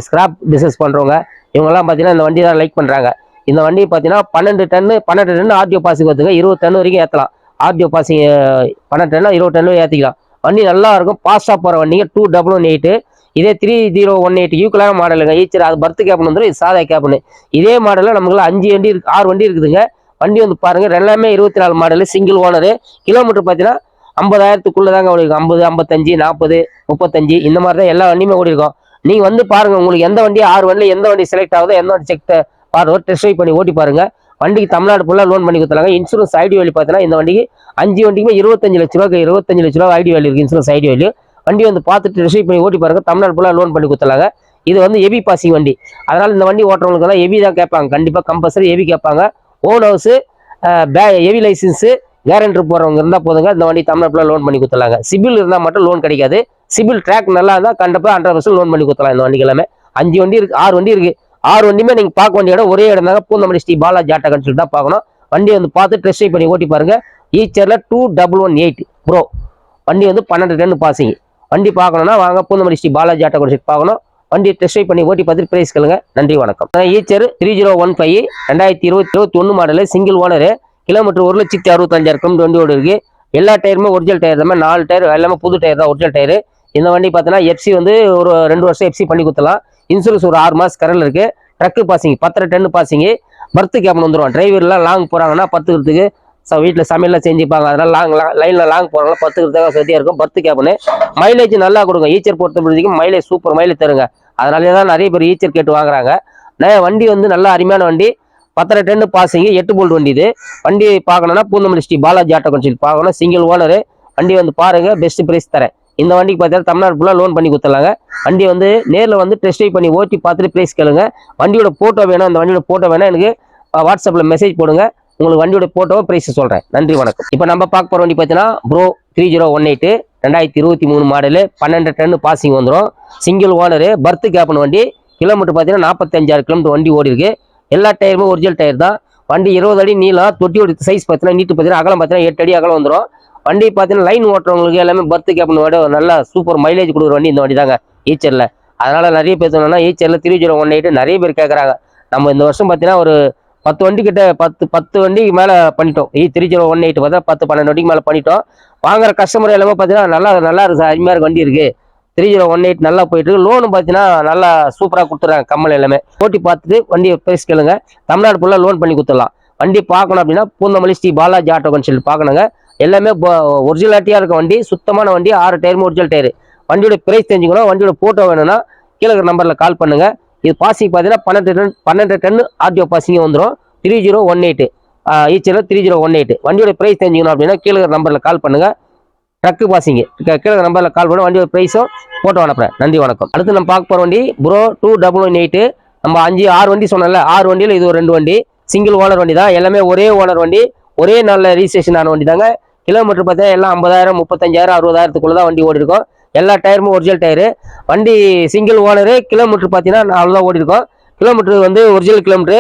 ஸ்கிராப் பிஸ்னஸ் பண்ணுறவங்க இவங்கெல்லாம் பார்த்தீங்கன்னா இந்த வண்டி தான் லைக் பண்ணுறாங்க இந்த வண்டி பார்த்தீங்கன்னா பன்னெண்டு டன்னு பன்னெண்டு டன்னு ஆர்டிஓ பாசிங் வந்துங்க இருபது டன் வரைக்கும் ஏற்றலாம் ஆர்டிஓ பாசிங் பன்னெண்டு டன்னா இருபது டன்னு ஏற்றிக்கலாம் வண்டி நல்லா இருக்கும் ஃபாஸ்ட்டாக போகிற வண்டிங்க. டூ டபுள் ஒன் எயிட்டு இதே த்ரீ ஜீரோ ஒன் எயிட் யூக்கலான மாடலுங்க ஈச்சர் அது பர்த் கேப்னு வந்துடும் இது சாதா கேப்னு இதே மாடலில் நமக்குலாம் அஞ்சு வண்டி இருக்கு. ஆறு வண்டி இருக்குதுங்க. வண்டி வந்து பாருங்கள் எல்லாமே இருபத்தி நாலு மாடலு சிங்கிள் ஓனரு கிலோமீட்டர் பார்த்தீங்கன்னா ஐம்பதாயிரத்துக்குள்ளே தாங்க ஓடி ஐம்பது ஐம்பத்தஞ்சு நாற்பது முப்பத்தஞ்சு. இந்த மாதிரி தான் எல்லா வண்டியுமே ஓடிருக்கோம். நீங்கள் வந்து பாருங்கள் உங்களுக்கு எந்த வண்டி ஆறு வண்டியில் எந்த வண்டி செலக்ட் ஆகுதோ எந்த வண்டி செக் பாருங்க டெஸ்ட் ட்ரைவ் பண்ணி ஓட்டி பாருங்க. வண்டிக்கு தமிழ்நாடு ஃபுல்லாக லோன் பண்ணி கொடுத்துறாங்க இன்சூரன்ஸ் ஐடி வேல்யூ பார்த்தீங்கன்னா இந்த வண்டிக்கு அஞ்சு வண்டிக்குமே இருபத்தஞ்சு லட்ச ரூபாய்க்கு இருபத்தஞ்சு லட்ச ரூபா ஐடி வேல்யூ இருக்குது இன்சூரன்ஸ் ஐடி வேல்யூ வண்டி வந்து பார்த்துட்டு ரிசீவ் பண்ணி ஓட்டி பாருங்க. தமிழ்நாடு ஃபுல்லாக லோன் பண்ணி கொடுத்துருங்க இது வந்து ஹெவி பாசிங் வண்டி. அதனால் இந்த வண்டி ஓட்டுறவங்களுக்குலாம் ஹெவி தான் கேட்பாங்க. கண்டிப்பாக கம்பல்சரி ஹெவி கேட்பாங்க. ஓன் ஹவுஸு பே ஹெவி லைசன்ஸு கேரண்டர் போகிறவங்க இருந்தால் போதுங்க. இந்த வண்டி தமிழ்நாட்டில் லோன் பண்ணி கொடுத்துலாங்க சிபில் இருந்தால் மட்டும் லோன் கிடைக்காது. சிபில் ட்ராக் நல்லா இருந்தால் கண்டிப்பாக ஹண்ட்ரட் பர்சன்ட் லோன் பண்ணி கொடுத்துலாம் இந்த வண்டிக்கு எல்லாமே. அஞ்சு வண்டி இருக்குது ஆறு வண்டி இருக்குது ஆறு வண்டியுமே நீங்கள் பார்க்க வேண்டிய இடம் ஒரே இடம் தாங்க பூந்தமல்லி ஸ்ரீ பாலாஜி ஆட்டோ கன்சல்ட் தான் பார்க்கணும். வண்டி வந்து பார்த்து டெஸ்ட் ட்ரைவ் பண்ணி ஓட்டி பாருங்க. ஈச்சரில் two double one eight pro வண்டி வந்து பன்னெண்டு டன் பாசிங்க வண்டி பார்க்கணும்னா வாங்க பூந்தமல்லி ஸ்ரீ பாலாஜி ஆட்டோ கன்சல்ட் பார்க்கணும். வண்டி டெஸ்ட் ட்ரைவ் பண்ணி ஓட்டி பார்த்துட்டு பிரைஸ் கேளுங்க. நன்றி வணக்கம். Eicher three zero one five ரெண்டாயிரத்தி இருபத்தி இருபத்தி ஒன்று மாடலு சிங்கிள் ஓனரு கிலோமீட்டர் ஒரு லட்சத்தி அறுபத்தஞ்சாயிரம் கிலோமீட்டர் வண்டி ஓடி இருக்கு. எல்லா டயருமே ஒரிஜினல் டயர் தான் நாலு டயர் எல்லாமே புது டயர் தான் ஒரிஜினல் டயர் இந்த வண்டி பார்த்தீங்கன்னா எஃப்சி வந்து ஒரு ரெண்டு வருஷம் எஃப்சி பண்ணி கொடுத்தலாம் இன்சூரன்ஸ் ஒரு ஆறு மாதம் கரல் இருக்குது ட்ரக்கு பாசிங் பத்தரை டன்னு பாசிங் பர்த்து கேப்னு வந்துடும் டிரைவர்லாம் லாங் போகிறாங்கன்னா பத்துக்கிறதுக்கு ச வீட்டில் சமையல்லாம் செஞ்சுப்பாங்க. அதனால் லாங் லைனில் லாங் போகிறாங்களா பத்துக்கிறதுக்காக சரியாக இருக்கும். பர்த்து கேப்னு மைலேஜ் நல்லா கொடுங்க. ஈச்சர் பொறுத்த வரைக்கும் மைலேஜ் சூப்பர் மைலேஜ் தருங்க. அதனாலே தான் நிறைய பேர் ஈச்சர் கேட்டு வாங்குறாங்க. நான் வண்டி வந்து நல்லா அருமையான வண்டி. பத்தரை டென்னு பாசிங்க எட்டு போல்ட் வண்டி இது. வண்டி பார்க்கணுன்னா பூந்தமல்லி ஸ்ரீ பாலாஜி ஆட்டோ கன்சல்ட் பார்க்கணும். சிங்கிள் ஓனரு வண்டி வந்து பாருங்கள் பெஸ்ட் ப்ரைஸ் தரேன். இந்த வண்டிக்கு பார்த்தீங்கன்னா தமிழ்நாடு ஃபுல்லாக லோன் பண்ணி கொடுத்துலாங்க வண்டி வந்து நேரில் வந்து டெஸ்ட் ட்ரைவ் பண்ணி ஓட்டி பார்த்துட்டு ப்ரைஸ் கேளுங்க. வண்டியோட ஃபோட்டோ வேணும் அந்த வண்டியோட ஃபோட்டோ வேணால் எனக்கு வாட்ஸ்அப்பில் மெசேஜ் போடுங்க. உங்களுக்கு வண்டியோட ஃபோட்டோவை ப்ரைஸ் சொல்கிறேன் நன்றி வணக்கம். இப்போ நம்ம பார்க்க போகிற வண்டி பார்த்தீங்கன்னா pro three zero one eight ரெண்டாயிரத்தி இருபத்தி மூணு மாடலு பன்னெண்டு டன்னு பாசிங் வந்துடும் சிங்கிள் ஓனரு பர்த்து கேப்னு வண்டி. கிலோமீட்டர் பார்த்தீங்கன்னா நாற்பத்தஞ்சாயிரம் கிலோமீட்டர் வண்டி ஓடி இருக்கு. எல்லா டயருமே ஒரிஜினல் டயர் தான். வண்டி இருபது அடி நீளம் தொட்டியோட சைஸ் பார்த்தீங்கன்னா நீட்டு பார்த்தீங்கன்னா அகலம் பார்த்தீங்கன்னா எட்டு அடி அகலம் வந்துடும் வண்டி பார்த்தீங்கன்னா லைன் ஓட்டுறவங்களுக்கு எல்லாமே பர்த்து கேப்னு விட நல்லா சூப்பர் மைலேஜ் கொடுக்குற வண்டி இந்த வண்டி தாங்க ஈச்சரில் அதனால் நிறைய பேர் சொன்னோம்னா ஈச்சரில் த்ரீ ஜீரோ ஒன் எயிட் நிறைய பேர் கேட்குறாங்க நம்ம இந்த வருஷம் பார்த்தீங்கன்னா ஒரு பத்து வண்டி கிட்ட பத்து பத்து வண்டிக்கு மேலே பண்ணிட்டோம். E three zero one eight பார்த்தா பத்து பன்னெண்டு வண்டிக்கு மேலே பண்ணிட்டோம். வாங்குற கஸ்டமர் எல்லாமே பார்த்தீங்கன்னா நல்லா நல்லா இருக்குது அருமையாக இருக்கு வண்டி இருக்குது த்ரீ ஜீரோ ஒன் எயிட் நல்லா போயிட்டு லோனு பார்த்தீங்கன்னா நல்லா சூப்பராக கொடுத்துறாங்க கம்மல் எல்லாமே. ஓட்டி பார்த்துட்டு வண்டியை பேசி கேளுங்க. தமிழ்நாடு ஃபுல்லாக லோன் பண்ணி கொடுத்துடலாம். வண்டி பார்க்கணும் அப்படின்னா பூந்தமல்லி ஸ்ரீ பாலாஜி ஆட்டோ கன்சல்ட் பார்க்கணுங்க. எல்லாமே ஒரிஜினாலிட்டியாக இருக்க வண்டி சுத்தமான வண்டி ஆறு டயரும் ஒரிஜினல் டயரு வண்டியோட பிரைஸ் தெரிஞ்சுக்கணும் வண்டியோட ஃபோட்டோ வேணும்னா கீழே இருக்கிற நம்பரில் கால் பண்ணுங்கள் இது பாசிங் பார்த்தீங்கன்னா பன்னெண்டு டன் பன்னெண்டு டன்னு ஆர்டிஓ பாசிங்க வந்துடும் த்ரீ ஜீரோ ஒன் எயிட்டு ஈச்சரில் த்ரீ ஜீரோ ஒன் எயிட்டு வண்டியோட பிரைஸ் தெரிஞ்சுக்கணும் அப்படின்னா கீழே இருக்கிற நம்பரில் கால் பண்ணுங்கள் ட்ரக்கு பாசிங்க கீழே நம்பரில் கால் பண்ணி வண்டியோட ப்ரைஸும் ஃபோட்டோ அனுப்புகிறேன் நன்றி வணக்கம். அடுத்து நம்ம பார்க்க போகிற வண்டி pro two double one eight நம்ம அஞ்சு ஆறு வண்டி சொன்னல ஆறு வண்டியில் இது ஒரு ரெண்டு வண்டி. சிங்கிள் ஓனர் வண்டி தான் எல்லாமே ஒரே ஓனர் வண்டி. ஒரே நாளில் ரிஜிஸ்ட்ரேஷன் ஆன வண்டி தாங்க கிலோமீட்டர் பார்த்தா எல்லாம் ஐம்பதாயிரம் முப்பத்தஞ்சாயிரம் அறுபதாயிரத்துக்குள்ள தான் வண்டி ஓடிருக்கும். எல்லா டயருமே ஒரிஜினல் டயரு. வண்டி சிங்கிள் ஓனரு கிலோமீட்டர் பார்த்தீங்கன்னா நாலு தான் ஓடிருக்கோம். கிலோமீட்டர் வந்து ஒரிஜினல் கிலோமீட்ரு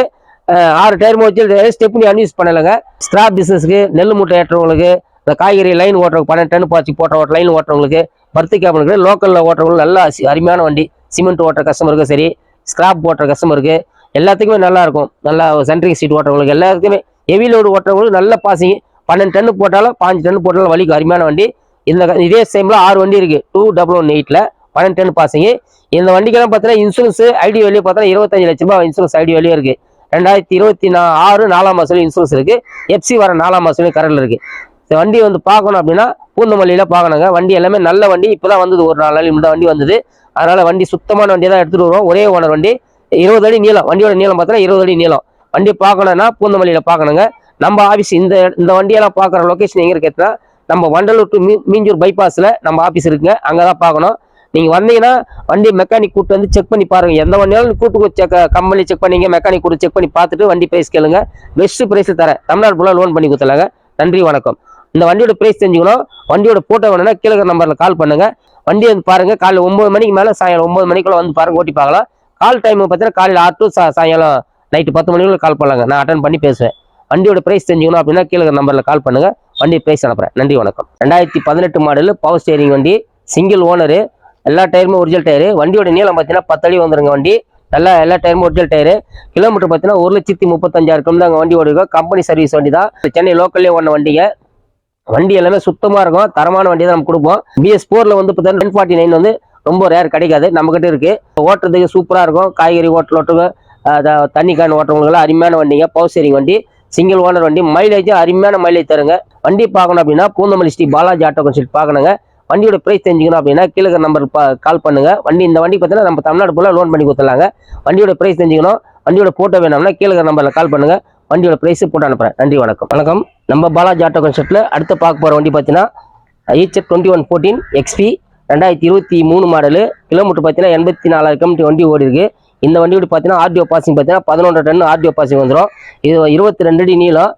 ஆறு tyre original tyre. Stepney unused பண்ணலைங்க. Scrap பிஸ்னஸ்க்கு நெல் மூட்டை ஏற்றவங்களுக்கு இந்த காய்கறி லைன் ஓட்டுறவங்க பன்னெண்டு டன் பாய்ச்சி போட்ட ஓட்ட லைன் ஓட்டுறவங்களுக்கு பர்த்தி கேபனுக்கு லோக்கலில் ஓட்டுறவங்களுக்கு நல்லா அருமையான வண்டி. சிமெண்ட் ஓட்டுற கஸ்டமருக்கும் சரி ஸ்கிராப் ஓட்டுற கஸ்டமருக்கு எல்லாத்துக்குமே நல்லாயிருக்கும் நல்லா சென்ட்ரிங் சீட் ஓட்டுறவங்களுக்கு எல்லாத்துக்குமே ஹெவி லோடு ஓட்டுறவங்களுக்கு நல்ல பாசிங் பன்னெண்டு டன்னு போட்டாலும் பாஞ்சு டன்னு போட்டாலும் வலிக்கு. அருமையான வண்டி. இந்த இதே சேமில் ஆறு வண்டி இருக்குது டூ டபுள் ஒன் எயிட்டில் பன்னெண்டு டன்னு பாசிங்க இந்த வண்டிக்கெல்லாம் பார்த்தீங்கன்னா இன்சூரன்ஸ் ஐடி வெளியே பார்த்தா இருபத்தஞ்சு லட்ச ரூபாய் இன்சூரன்ஸ் ஐடி வெளியே இருக்குது ரெண்டாயிரத்தி இருபத்தி நா ஆறு நாலாம் மாதம் இன்சூரன்ஸ் இருக்குது எஃப்சி வர நாலாம் மாதம் கரண்ட் இருக்குது இந்த வண்டி வந்து பார்க்கணும் அப்படின்னா பூந்தமல்லியில் பார்க்கணுங்க. வண்டி எல்லாமே நல்ல வண்டி. இப்போதான் வந்தது. ஒரு நாலு நாள் இந்த வண்டி வந்தது. அதனால் வண்டி சுத்தமான வண்டியை தான் எடுத்துகிட்டு வருவோம். ஒரே ஓனர் வண்டி. இருபது அடி நீளம். வண்டியோட நீளம் பார்த்தீங்கன்னா இருபது அடி நீளம். வண்டி பார்க்கணுன்னா பூந்தமல்லியில் பார்க்கணுங்க. நம்ம ஆஃபீஸ் இந்த இந்த வண்டியெல்லாம் பார்க்குற லொக்கேஷன் எங்கே இருக்கிறதுனா நம்ம வண்டலூர் டு மீ மீஞ்சூர் பைபாஸில் நம்ம ஆஃபீஸ் இருக்குங்க. அங்கே தான் பார்க்கணும். நீங்கள் வந்தீங்கன்னா வண்டி மெக்கானிக் கூட்டு வந்து செக் பண்ணி பாருங்கள் எந்த வண்டியாலும் கூட்டு செக் கம்பெனி செக் பண்ணீங்க மெக்கானிக் கூட்டு செக் பண்ணி பார்த்துட்டு வண்டி ப்ரைஸ் கேளுங்க. பெஸ்ட்டு பிரைஸ் தரேன். தமிழ்நாடு ஃபுல்லாக லோன் பண்ணி கொடுத்துலாங்க நன்றி வணக்கம். இந்த வண்டியோட ப்ரைஸ் தெரிஞ்சுக்கணும். வண்டியோட ஃபோட்டோ வேணும்னா கீழே நம்பரில் கால் பண்ணுங்க. வண்டி வந்து பாருங்க. காலைல ஒம்பது மணிக்கு மேலே சாயங்காலம் ஒம்பது மணிக்குள்ளே வந்து பாருங்கள் ஓட்டி பார்க்கலாம். கால் டைம் பார்த்தீங்கன்னா காலையில் ஆறு டு சா சாயங்காலம் நைட்டு பத்து மணிக்குள்ளே கால் பண்ணலாங்க. நான் அட்டன் பண்ணி பேசுவேன். வண்டியோட ப்ரைஸ் தெரிஞ்சுக்கணும் அப்படின்னா கீழே நம்பரில் கால் பண்ணுங்க. வண்டி ப்ரைஸ் அனுப்புகிறேன் நன்றி வணக்கம். ரெண்டாயிரத்தி பதினெட்டு மாடல் பவர் ஸ்டேரிங் வண்டி சிங்கிள் ஓனரு எல்லா டயருமே ஒரிஜினல் டயரு வண்டியோட நீளம் பார்த்தீங்கன்னா பத்தடி வந்துருங்க வண்டி. நல்லா எல்லா டயருமே ஒரிஜினல் டயரு கிலோமீட்டர் பார்த்தீங்கன்னா ஒரு லட்சத்தி முப்பத்தஞ்சாயிரம் தான் அங்கே வண்டி ஓடிக்கும் கம்பெனி சர்வீஸ் வண்டி தான். சென்னை லோக்கல்லே ஒன்று வண்டிங்க. வண்டி எல்லாமே சுத்தமாக இருக்கும். தரமான வண்டி தான் நம்ம கொடுப்போம். பிஎஸ் ஃபோரில் வந்து பார்த்தீங்கன்னா டென் ஃபார்ட்டி நைன் வந்து ரொம்ப ரேர் கிடைக்காது. நம்மக்கிட்ட இருக்குது ஓட்டுறதுக்கு சூப்பராக இருக்கும். காய்கறி ஓட்டல் ஓட்டுங்க. தண்ணி கேன் ஓட்டுறவங்களுக்குலாம் அருமையான வண்டிங்க. பவர் ஸ்டேரிங் வண்டி. சிங்கிள் ஓனர் வண்டி மைலேஜ் அருமையான மைலேஜ் தருங்க. வண்டி பார்க்கணும் அப்படின்னா பூந்தமல்லி ஸ்ரீ பாலாஜி ஆட்டோ கன்சல்ட் பார்க்கணுங்க. வண்டியோட ப்ரைஸ் தெரிஞ்சுக்கணும் அப்படின்னா கீழே நம்பர் கால் பண்ணுங்க. வண்டி இந்த வண்டி பார்த்தீங்கன்னா நம்ம தமிழ்நாடு ஃபுல்லாக லோன் பண்ணி கொடுத்துலாங்க வண்டியோட ப்ரைஸ் தெரிஞ்சுக்கணும். வண்டியோட ஃபோட்டோ வேணும்னா கீழே நம்பரில் கால் பண்ணுங்க. வண்டியோட ப்ரைஸு போட்டு அனுப்புகிறேன் நன்றி வணக்கம். வணக்கம். நம்ம பாலாஜி ஆட்டோ கன்செப்டில் அடுத்து பார்க்க போகிற வண்டி பார்த்தீங்கன்னா HF twenty one fourteen XP ரெண்டாயிரத்தி இருபத்தி மூணு மாடலு கிலோமீட்டர் பார்த்தீங்கன்னா எண்பத்தி நாலாயிரம் கிலோமீட்டர் வண்டி ஓடி இருக்குது இந்த வண்டியோட பார்த்தீங்கன்னா ஆர்டிஓ பாசிங் பார்த்தீங்கன்னா பதினொன்று டன் ஆர்டிஓ பாசிங் வந்துடும் இது இருபத்தி ரெண்டு அடி நீளம்.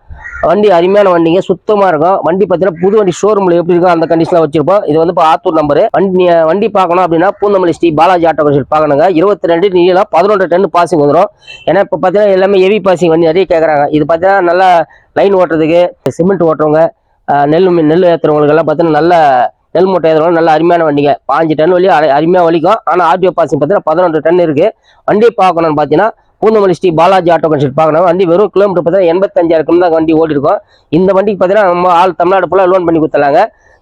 வண்டி அருமையான வண்டிங்க சுத்தமாக இருக்கும். வண்டி பார்த்தீங்கன்னா புது வண்டி ஷோரூமில் எப்படி இருக்கோ அந்த கண்டிஷனில் வச்சிருப்போம். இது வந்து இப்போ ஆத்தூர் நம்பரு வண்டி வண்டி பார்க்கணும் அப்படின்னா பூந்தமல்லி ஸ்ரீ பாலாஜி ஆட்டோ கன்சல்ட் பார்க்கணுங்க. இருபத்தி ரெண்டு நீளம் பதினொன்று டன் பாசிங் வந்துடும் ஏன்னா இப்போ பார்த்தீங்கன்னா எல்லாமே ஹெவி பாசிங் வண்டி நிறைய கேட்குறாங்க இது பார்த்தீங்கன்னா நல்லா லைன் ஓட்டுறதுக்கு சிமெண்ட் ஓட்டுறவங்க நெல் நெல் ஏற்றுறவங்களுக்கு எல்லாம் பார்த்தீங்கன்னா நல்ல நெல் மூட்டை ஏற்றுறோம் நல்ல அருமையான வண்டிங்க. பாஞ்சு டன் வலி அருமையாக வலிக்கும். ஆனால் ஆர்டிஓ பாசிங் பார்த்தீங்கன்னா பதினொன்று டன் இருக்குது வண்டி பார்க்கணும்னு பார்த்தீங்கன்னா பூந்தமல்லி ஸ்ரீ பாலாஜி ஆட்டோ கன்சல்ட் பார்க்கணும். வண்டி வெறும் கிலோமீட்டர் பார்த்தீங்கன்னா எண்பத்தஞ்சாயிரம் கிலோமீட்டர் தான் வண்டி ஓடி இருக்கும் இந்த வண்டிக்கு பார்த்தீங்கன்னா நம்ம ஆள் தமிழ்நாடு ஃபுல்லாக லோன் பண்ணி கொடுத்துலாங்க